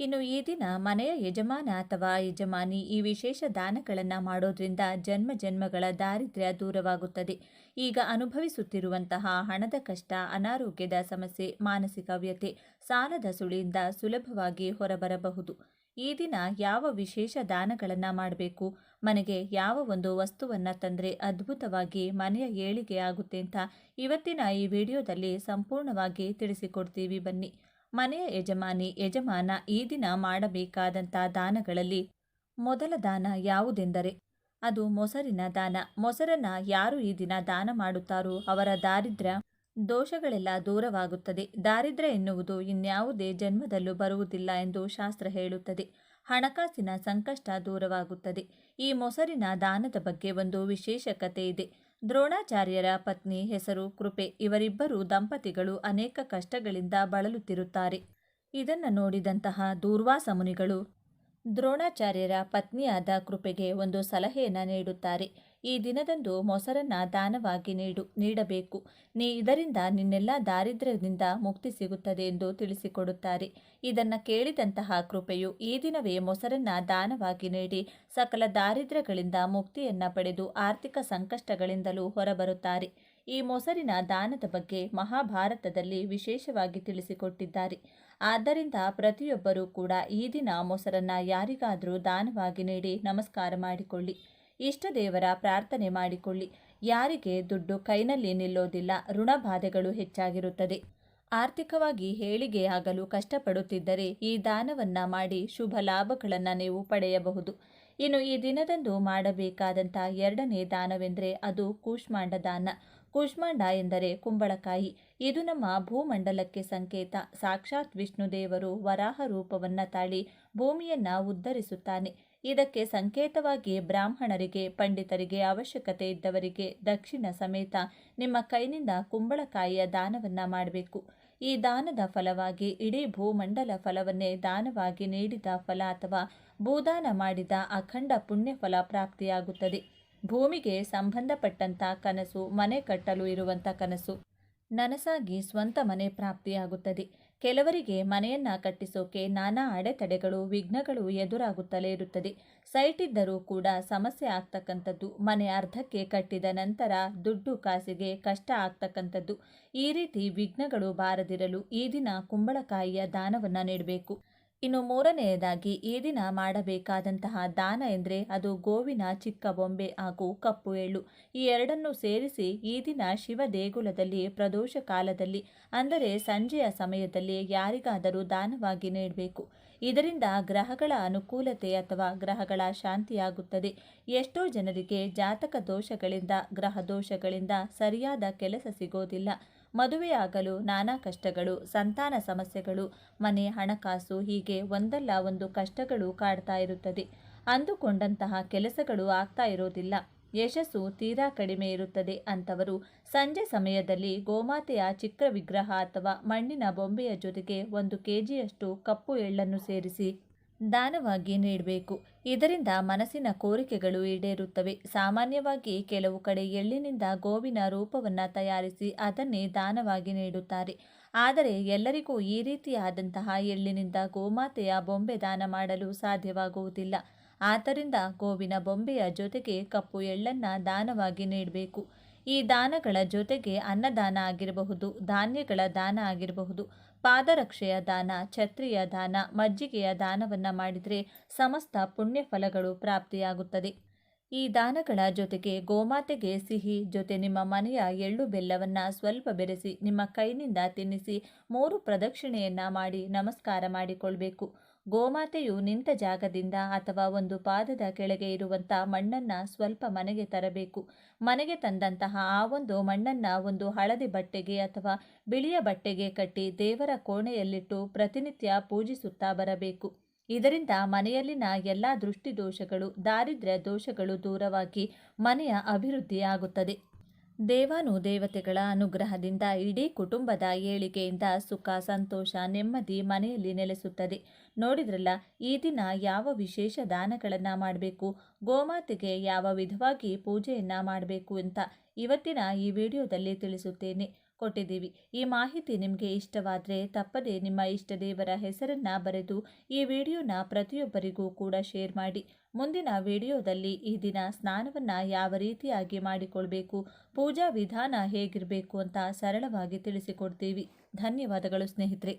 ಇನ್ನು ಈ ದಿನ ಮನೆಯ ಯಜಮಾನ ಅಥವಾ ಯಜಮಾನಿ ಈ ವಿಶೇಷ ದಾನಗಳನ್ನು ಮಾಡೋದ್ರಿಂದ ಜನ್ಮ ಜನ್ಮಗಳ ದಾರಿದ್ರ್ಯ ದೂರವಾಗುತ್ತದೆ. ಈಗ ಅನುಭವಿಸುತ್ತಿರುವಂತಹ ಹಣದ ಕಷ್ಟ, ಅನಾರೋಗ್ಯದ ಸಮಸ್ಯೆ, ಮಾನಸಿಕ ವ್ಯತೆ ಸಾಲದ ಸುಳಿಯಿಂದ ಸುಲಭವಾಗಿ ಹೊರಬರಬಹುದು. ಈ ದಿನ ಯಾವ ವಿಶೇಷ ದಾನಗಳನ್ನು ಮಾಡಬೇಕು? ಮನೆಗೆ ಯಾವ ಒಂದು ವಸ್ತುವನ್ನು ತಂದರೆ ಅದ್ಭುತವಾಗಿ ಮನೆಯ ಏಳಿಗೆ ಆಗುತ್ತೆ ಅಂತ ಇವತ್ತಿನ ಈ ವಿಡಿಯೋದಲ್ಲಿ ಸಂಪೂರ್ಣವಾಗಿ ತಿಳಿಸಿಕೊಡ್ತೀವಿ ಬನ್ನಿ. ಮನೆಯ ಯಜಮಾನಿ, ಯಜಮಾನ ಈ ದಿನ ಮಾಡಬೇಕಾದಂಥ ದಾನಗಳಲ್ಲಿ ಮೊದಲ ದಾನ ಯಾವುದೆಂದರೆ, ಅದು ಮೊಸರಿನ ದಾನ. ಮೊಸರನ್ನ ಯಾರು ಈ ದಿನ ದಾನ ಮಾಡುತ್ತಾರೋ ಅವರ ದಾರಿದ್ರ್ಯ ದೋಷಗಳೆಲ್ಲ ದೂರವಾಗುತ್ತದೆ. ದಾರಿದ್ರ್ಯ ಎನ್ನುವುದು ಇನ್ಯಾವುದೇ ಜನ್ಮದಲ್ಲೂ ಬರುವುದಿಲ್ಲ ಎಂದು ಶಾಸ್ತ್ರ ಹೇಳುತ್ತದೆ. ಹಣಕಾಸಿನ ಸಂಕಷ್ಟ ದೂರವಾಗುತ್ತದೆ. ಈ ಮೊಸರಿನ ದಾನದ ಬಗ್ಗೆ ಒಂದು ವಿಶೇಷ ಕತೆ ಇದೆ. ದ್ರೋಣಾಚಾರ್ಯರ ಪತ್ನಿ ಹೆಸರು ಕೃಪೆ. ಇವರಿಬ್ಬರು ದಂಪತಿಗಳು ಅನೇಕ ಕಷ್ಟಗಳಿಂದ ಬಳಲುತ್ತಿರುತ್ತಾರೆ. ಇದನ್ನು ನೋಡಿದಂತಹ ದೂರ್ವಾಸ ಮುನಿಗಳು ದ್ರೋಣಾಚಾರ್ಯರ ಪತ್ನಿಯಾದ ಕೃಪೆಗೆ ಒಂದು ಸಲಹೆಯನ್ನು ನೀಡುತ್ತಾರೆ. ಈ ದಿನದಂದು ಮೊಸರನ್ನ ದಾನವಾಗಿ ನೀಡು, ನೀಡಬೇಕು. ನೀ, ಇದರಿಂದ ನಿನ್ನೆಲ್ಲ ದಾರಿದ್ರ್ಯದಿಂದ ಮುಕ್ತಿ ಸಿಗುತ್ತದೆ ಎಂದು ತಿಳಿಸಿಕೊಡುತ್ತಾರೆ. ಇದನ್ನು ಕೇಳಿದಂತಹ ಕೃಪೆಯು ಈ ದಿನವೇ ಮೊಸರನ್ನ ದಾನವಾಗಿ ನೀಡಿ ಸಕಲ ದಾರಿದ್ರ್ಯಗಳಿಂದ ಮುಕ್ತಿಯನ್ನ ಪಡೆದು ಆರ್ಥಿಕ ಸಂಕಷ್ಟಗಳಿಂದಲೂ ಹೊರಬರುತ್ತಾರೆ. ಈ ಮೊಸರಿನ ದಾನದ ಬಗ್ಗೆ ಮಹಾಭಾರತದಲ್ಲಿ ವಿಶೇಷವಾಗಿ ತಿಳಿಸಿಕೊಟ್ಟಿದ್ದಾರೆ. ಆದ್ದರಿಂದ ಪ್ರತಿಯೊಬ್ಬರೂ ಕೂಡ ಈ ದಿನ ಮೊಸರನ್ನ ಯಾರಿಗಾದರೂ ದಾನವಾಗಿ ನೀಡಿ ನಮಸ್ಕಾರ ಮಾಡಿಕೊಳ್ಳಿ. ಇಷ್ಟ ದೇವರ ಪ್ರಾರ್ಥನೆ ಮಾಡಿಕೊಳ್ಳಿ. ಯಾರಿಗೆ ದುಡ್ಡು ಕೈನಲ್ಲಿ ನಿಲ್ಲೋದಿಲ್ಲ ಋಣಬಾಧೆಗಳು ಹೆಚ್ಚಾಗಿರುತ್ತದೆ. ಆರ್ಥಿಕವಾಗಿ ಹೇಳಿಗೆಯಾಗಲು ಕಷ್ಟಪಡುತ್ತಿದ್ದರೆ ಈ ದಾನವನ್ನ ಮಾಡಿ ಶುಭ ಲಾಭಗಳನ್ನು ನೀವು ಪಡೆಯಬಹುದು. ಇನ್ನು ಈ ದಿನದಂದು ಮಾಡಬೇಕಾದಂಥ ಎರಡನೇ ದಾನವೆಂದರೆ ಅದು ಕೂಷ್ಮಾಂಡ ದಾನ. ಕೂಷ್ಮಾಂಡ ಎಂದರೆ ಕುಂಬಳಕಾಯಿ. ಇದು ನಮ್ಮ ಭೂಮಂಡಲಕ್ಕೆ ಸಂಕೇತ. ಸಾಕ್ಷಾತ್ ವಿಷ್ಣು ದೇವರು ವರಾಹ ರೂಪವನ್ನು ತಾಳಿ ಭೂಮಿಯನ್ನು ಉದ್ಧರಿಸುತ್ತಾನೆ. ಇದಕ್ಕೆ ಸಂಕೇತವಾಗಿ ಬ್ರಾಹ್ಮಣರಿಗೆ, ಪಂಡಿತರಿಗೆ ಅವಶ್ಯಕತೆ ಇದ್ದವರಿಗೆ ದಕ್ಷಿಣ ಸಮೇತ ನಿಮ್ಮ ಕೈನಿಂದ ಕುಂಬಳಕಾಯಿಯ ದಾನವನ್ನ ಮಾಡಬೇಕು. ಈ ದಾನದ ಫಲವಾಗಿ ಇಡೀ ಭೂಮಂಡಲ ಫಲವನ್ನೇ ದಾನವಾಗಿ ನೀಡಿದ ಫಲ ಅಥವಾ ಭೂದಾನ ಮಾಡಿದ ಅಖಂಡ ಪುಣ್ಯ ಫಲ ಪ್ರಾಪ್ತಿಯಾಗುತ್ತದೆ. ಭೂಮಿಗೆ ಸಂಬಂಧಪಟ್ಟಂಥ ಕನಸು, ಮನೆ ಕಟ್ಟಲು ಇರುವಂಥ ಕನಸು, ನನಸಾಗಿ ಸ್ವಂತ ಮನೆ ಪ್ರಾಪ್ತಿಯಾಗುತ್ತದೆ. ಕೆಲವರಿಗೆ ಮನೆಯನ್ನ ಕಟ್ಟಿಸೋಕೆ ನಾನಾ ಅಡೆತಡೆಗಳು, ವಿಘ್ನಗಳು ಎದುರಾಗುತ್ತಲೇ ಇರುತ್ತದೆ. ಸೈಟ್ ಇದ್ದರೂ ಕೂಡ ಸಮಸ್ಯೆ ಆಗ್ತಕ್ಕಂಥದ್ದು ಮನೆ ಅರ್ಧಕ್ಕೆ ಕಟ್ಟಿದ ನಂತರ ದುಡ್ಡು ಕಾಸಿಗೆ ಕಷ್ಟ ಆಗ್ತಕ್ಕಂಥದ್ದು. ಈ ರೀತಿ ವಿಘ್ನಗಳು ಬಾರದಿರಲು ಈ ದಿನ ಕುಂಬಳಕಾಯಿಯ ದಾನವನ್ನು ನೀಡಬೇಕು. ಇನ್ನು ಮೂರನೆಯದಾಗಿ ಈ ದಿನ ಮಾಡಬೇಕಾದಂತಹ ದಾನ ಎಂದರೆ ಅದು ಗೋವಿನ, ಚಿಕ್ಕ ಬೊಂಬೆ ಹಾಗೂ ಕಪ್ಪು ಎಳ್ಳು. ಈ ಎರಡನ್ನು ಸೇರಿಸಿ ಈ ದಿನ ಶಿವ ದೇಗುಲದಲ್ಲಿ ಪ್ರದೋಷ ಕಾಲದಲ್ಲಿ, ಅಂದರೆ ಸಂಜೆಯ ಸಮಯದಲ್ಲಿ ಯಾರಿಗಾದರೂ ದಾನವಾಗಿ ನೀಡಬೇಕು. ಇದರಿಂದ ಗ್ರಹಗಳ ಅನುಕೂಲತೆ ಅಥವಾ ಗ್ರಹಗಳ ಶಾಂತಿಯಾಗುತ್ತದೆ. ಎಷ್ಟೋ ಜನರಿಗೆ ಜಾತಕ ದೋಷಗಳಿಂದ, ಗ್ರಹ ದೋಷಗಳಿಂದ ಸರಿಯಾದ ಕೆಲಸ ಸಿಗೋದಿಲ್ಲ. ಮದುವೆಯಾಗಲು ನಾನಾ ಕಷ್ಟಗಳು, ಸಂತಾನ ಸಮಸ್ಯೆಗಳು, ಮನೆ, ಹಣಕಾಸು ಹೀಗೆ ಒಂದಲ್ಲ ಒಂದು ಕಷ್ಟಗಳು ಕಾಡ್ತಾ ಇರುತ್ತದೆ. ಅಂದುಕೊಂಡಂತಹ ಕೆಲಸಗಳು ಆಗ್ತಾ ಇರೋದಿಲ್ಲ. ಯಶಸ್ಸು ತೀರಾ ಕಡಿಮೆ ಇರುತ್ತದೆ ಅಂತವರು ಸಂಜೆ ಸಮಯದಲ್ಲಿ ಗೋಮಾತೆಯ ಚಿಕ್ಕ ವಿಗ್ರಹ ಅಥವಾ ಮಣ್ಣಿನ ಬೊಂಬೆಯ ಜೊತೆಗೆ ಒಂದು ಕೆಜಿಯಷ್ಟು ಕಪ್ಪು ಎಳ್ಳನ್ನು ಸೇರಿಸಿ ದಾನವಾಗಿ ನೀಡಬೇಕು. ಇದರಿಂದ ಮನಸ್ಸಿನ ಕೋರಿಕೆಗಳು ಈಡೇರುತ್ತವೆ. ಸಾಮಾನ್ಯವಾಗಿ ಕೆಲವು ಕಡೆ ಎಳ್ಳಿನಿಂದ ಗೋವಿನ ರೂಪವನ್ನು ತಯಾರಿಸಿ ಅದನ್ನೇ ದಾನವಾಗಿ ನೀಡುತ್ತಾರೆ. ಆದರೆ ಎಲ್ಲರಿಗೂ ಈ ರೀತಿಯಾದಂತಹ ಎಳ್ಳಿನಿಂದ ಗೋಮಾತೆಯ ಬೊಂಬೆ ದಾನ ಮಾಡಲು ಸಾಧ್ಯವಾಗುವುದಿಲ್ಲ. ಆದ್ದರಿಂದ ಗೋವಿನ ಬೊಂಬೆಯ ಜೊತೆಗೆ ಕಪ್ಪು ಎಳ್ಳನ್ನು ದಾನವಾಗಿ ನೀಡಬೇಕು. ಈ ದಾನಗಳ ಜೊತೆಗೆ ಅನ್ನದಾನ ಆಗಿರಬಹುದು, ಧಾನ್ಯಗಳ ದಾನ ಆಗಿರಬಹುದು. ಪಾದರಕ್ಷೆಯ ದಾನ, ಛತ್ರಿಯ ದಾನ, ಮಜ್ಜಿಗೆಯ ದಾನವನ್ನು ಮಾಡಿದರೆ ಸಮಸ್ತ ಪುಣ್ಯ ಫಲಗಳು ಪ್ರಾಪ್ತಿಯಾಗುತ್ತದೆ. ಈ ದಾನಗಳ ಜೊತೆಗೆ ಗೋಮಾತೆಗೆ ಸಿಹಿ ಜೊತೆ ನಿಮ್ಮ ಮನೆಯ ಎಳ್ಳು ಬೆಲ್ಲವನ್ನು ಸ್ವಲ್ಪ ಬೆರೆಸಿ ನಿಮ್ಮ ಕೈನಿಂದ ತಿನ್ನಿಸಿ ಮೂರು ಪ್ರದಕ್ಷಿಣೆಯನ್ನ ಮಾಡಿ ನಮಸ್ಕಾರ ಮಾಡಿಕೊಳ್ಬೇಕು. ಗೋಮಾತೆಯು ನಿಂತ ಜಾಗದಿಂದ ಅಥವಾ ಒಂದು ಪಾದದ ಕೆಳಗೆ ಇರುವಂಥ ಮಣ್ಣನ್ನು ಸ್ವಲ್ಪ ಮನೆಗೆ ತರಬೇಕು. ಮನೆಗೆ ತಂದಂತಹ ಆ ಒಂದು ಮಣ್ಣನ್ನು ಒಂದು ಹಳದಿ ಬಟ್ಟೆಗೆ ಅಥವಾ ಬಿಳಿಯ ಬಟ್ಟೆಗೆ ಕಟ್ಟಿ ದೇವರ ಕೋಣೆಯಲ್ಲಿಟ್ಟು ಪ್ರತಿನಿತ್ಯ ಪೂಜಿಸುತ್ತಾ ಬರಬೇಕು. ಇದರಿಂದ ಮನೆಯಲ್ಲಿನ ಎಲ್ಲ ದೃಷ್ಟಿ ದೋಷಗಳು ದಾರಿದ್ರ್ಯ ದೋಷಗಳು ದೂರವಾಗಿ ಮನೆಯ ಅಭಿವೃದ್ಧಿಯಾಗುತ್ತದೆ. ದೇವಾನು ದೇವತೆಗಳ ಅನುಗ್ರಹದಿಂದ ಇಡೀ ಕುಟುಂಬದ ಏಳಿಗೆಯಿಂದ ಸುಖ, ಸಂತೋಷ, ನೆಮ್ಮದಿ ಮನೆಯಲ್ಲಿ ನೆಲೆಸುತ್ತದೆ. ನೋಡಿದ್ರಲ್ಲ, ಈ ದಿನ ಯಾವ ವಿಶೇಷ ದಾನಗಳನ್ನು ಮಾಡಬೇಕು? ಗೋಮಾತೆಗೆ ಯಾವ ವಿಧವಾಗಿ ಪೂಜೆಯನ್ನು ಮಾಡಬೇಕು ಅಂತ ಇವತ್ತಿನ ಈ ವಿಡಿಯೋದಲ್ಲಿ ತಿಳಿಸುತ್ತೇನೆ. ಕೊಟ್ಟಿದ್ದೀವಿ. ಈ ಮಾಹಿತಿ ನಿಮಗೆ ಇಷ್ಟವಾದರೆ ತಪ್ಪದೇ ನಿಮ್ಮ ಇಷ್ಟ ದೇವರ ಹೆಸರನ್ನು ಬರೆದು ಈ ವಿಡಿಯೋನ ಪ್ರತಿಯೊಬ್ಬರಿಗೂ ಕೂಡ ಶೇರ್ ಮಾಡಿ. ಮುಂದಿನ ವಿಡಿಯೋದಲ್ಲಿ ಈ ದಿನ ಸ್ನಾನವನ್ನು ಯಾವ ರೀತಿಯಾಗಿ ಮಾಡಿಕೊಳ್ಬೇಕು, ಪೂಜಾ ವಿಧಾನ ಹೇಗಿರಬೇಕು ಅಂತ ಸರಳವಾಗಿ ತಿಳಿಸಿಕೊಡ್ತೀವಿ. ಧನ್ಯವಾದಗಳು ಸ್ನೇಹಿತರೆ.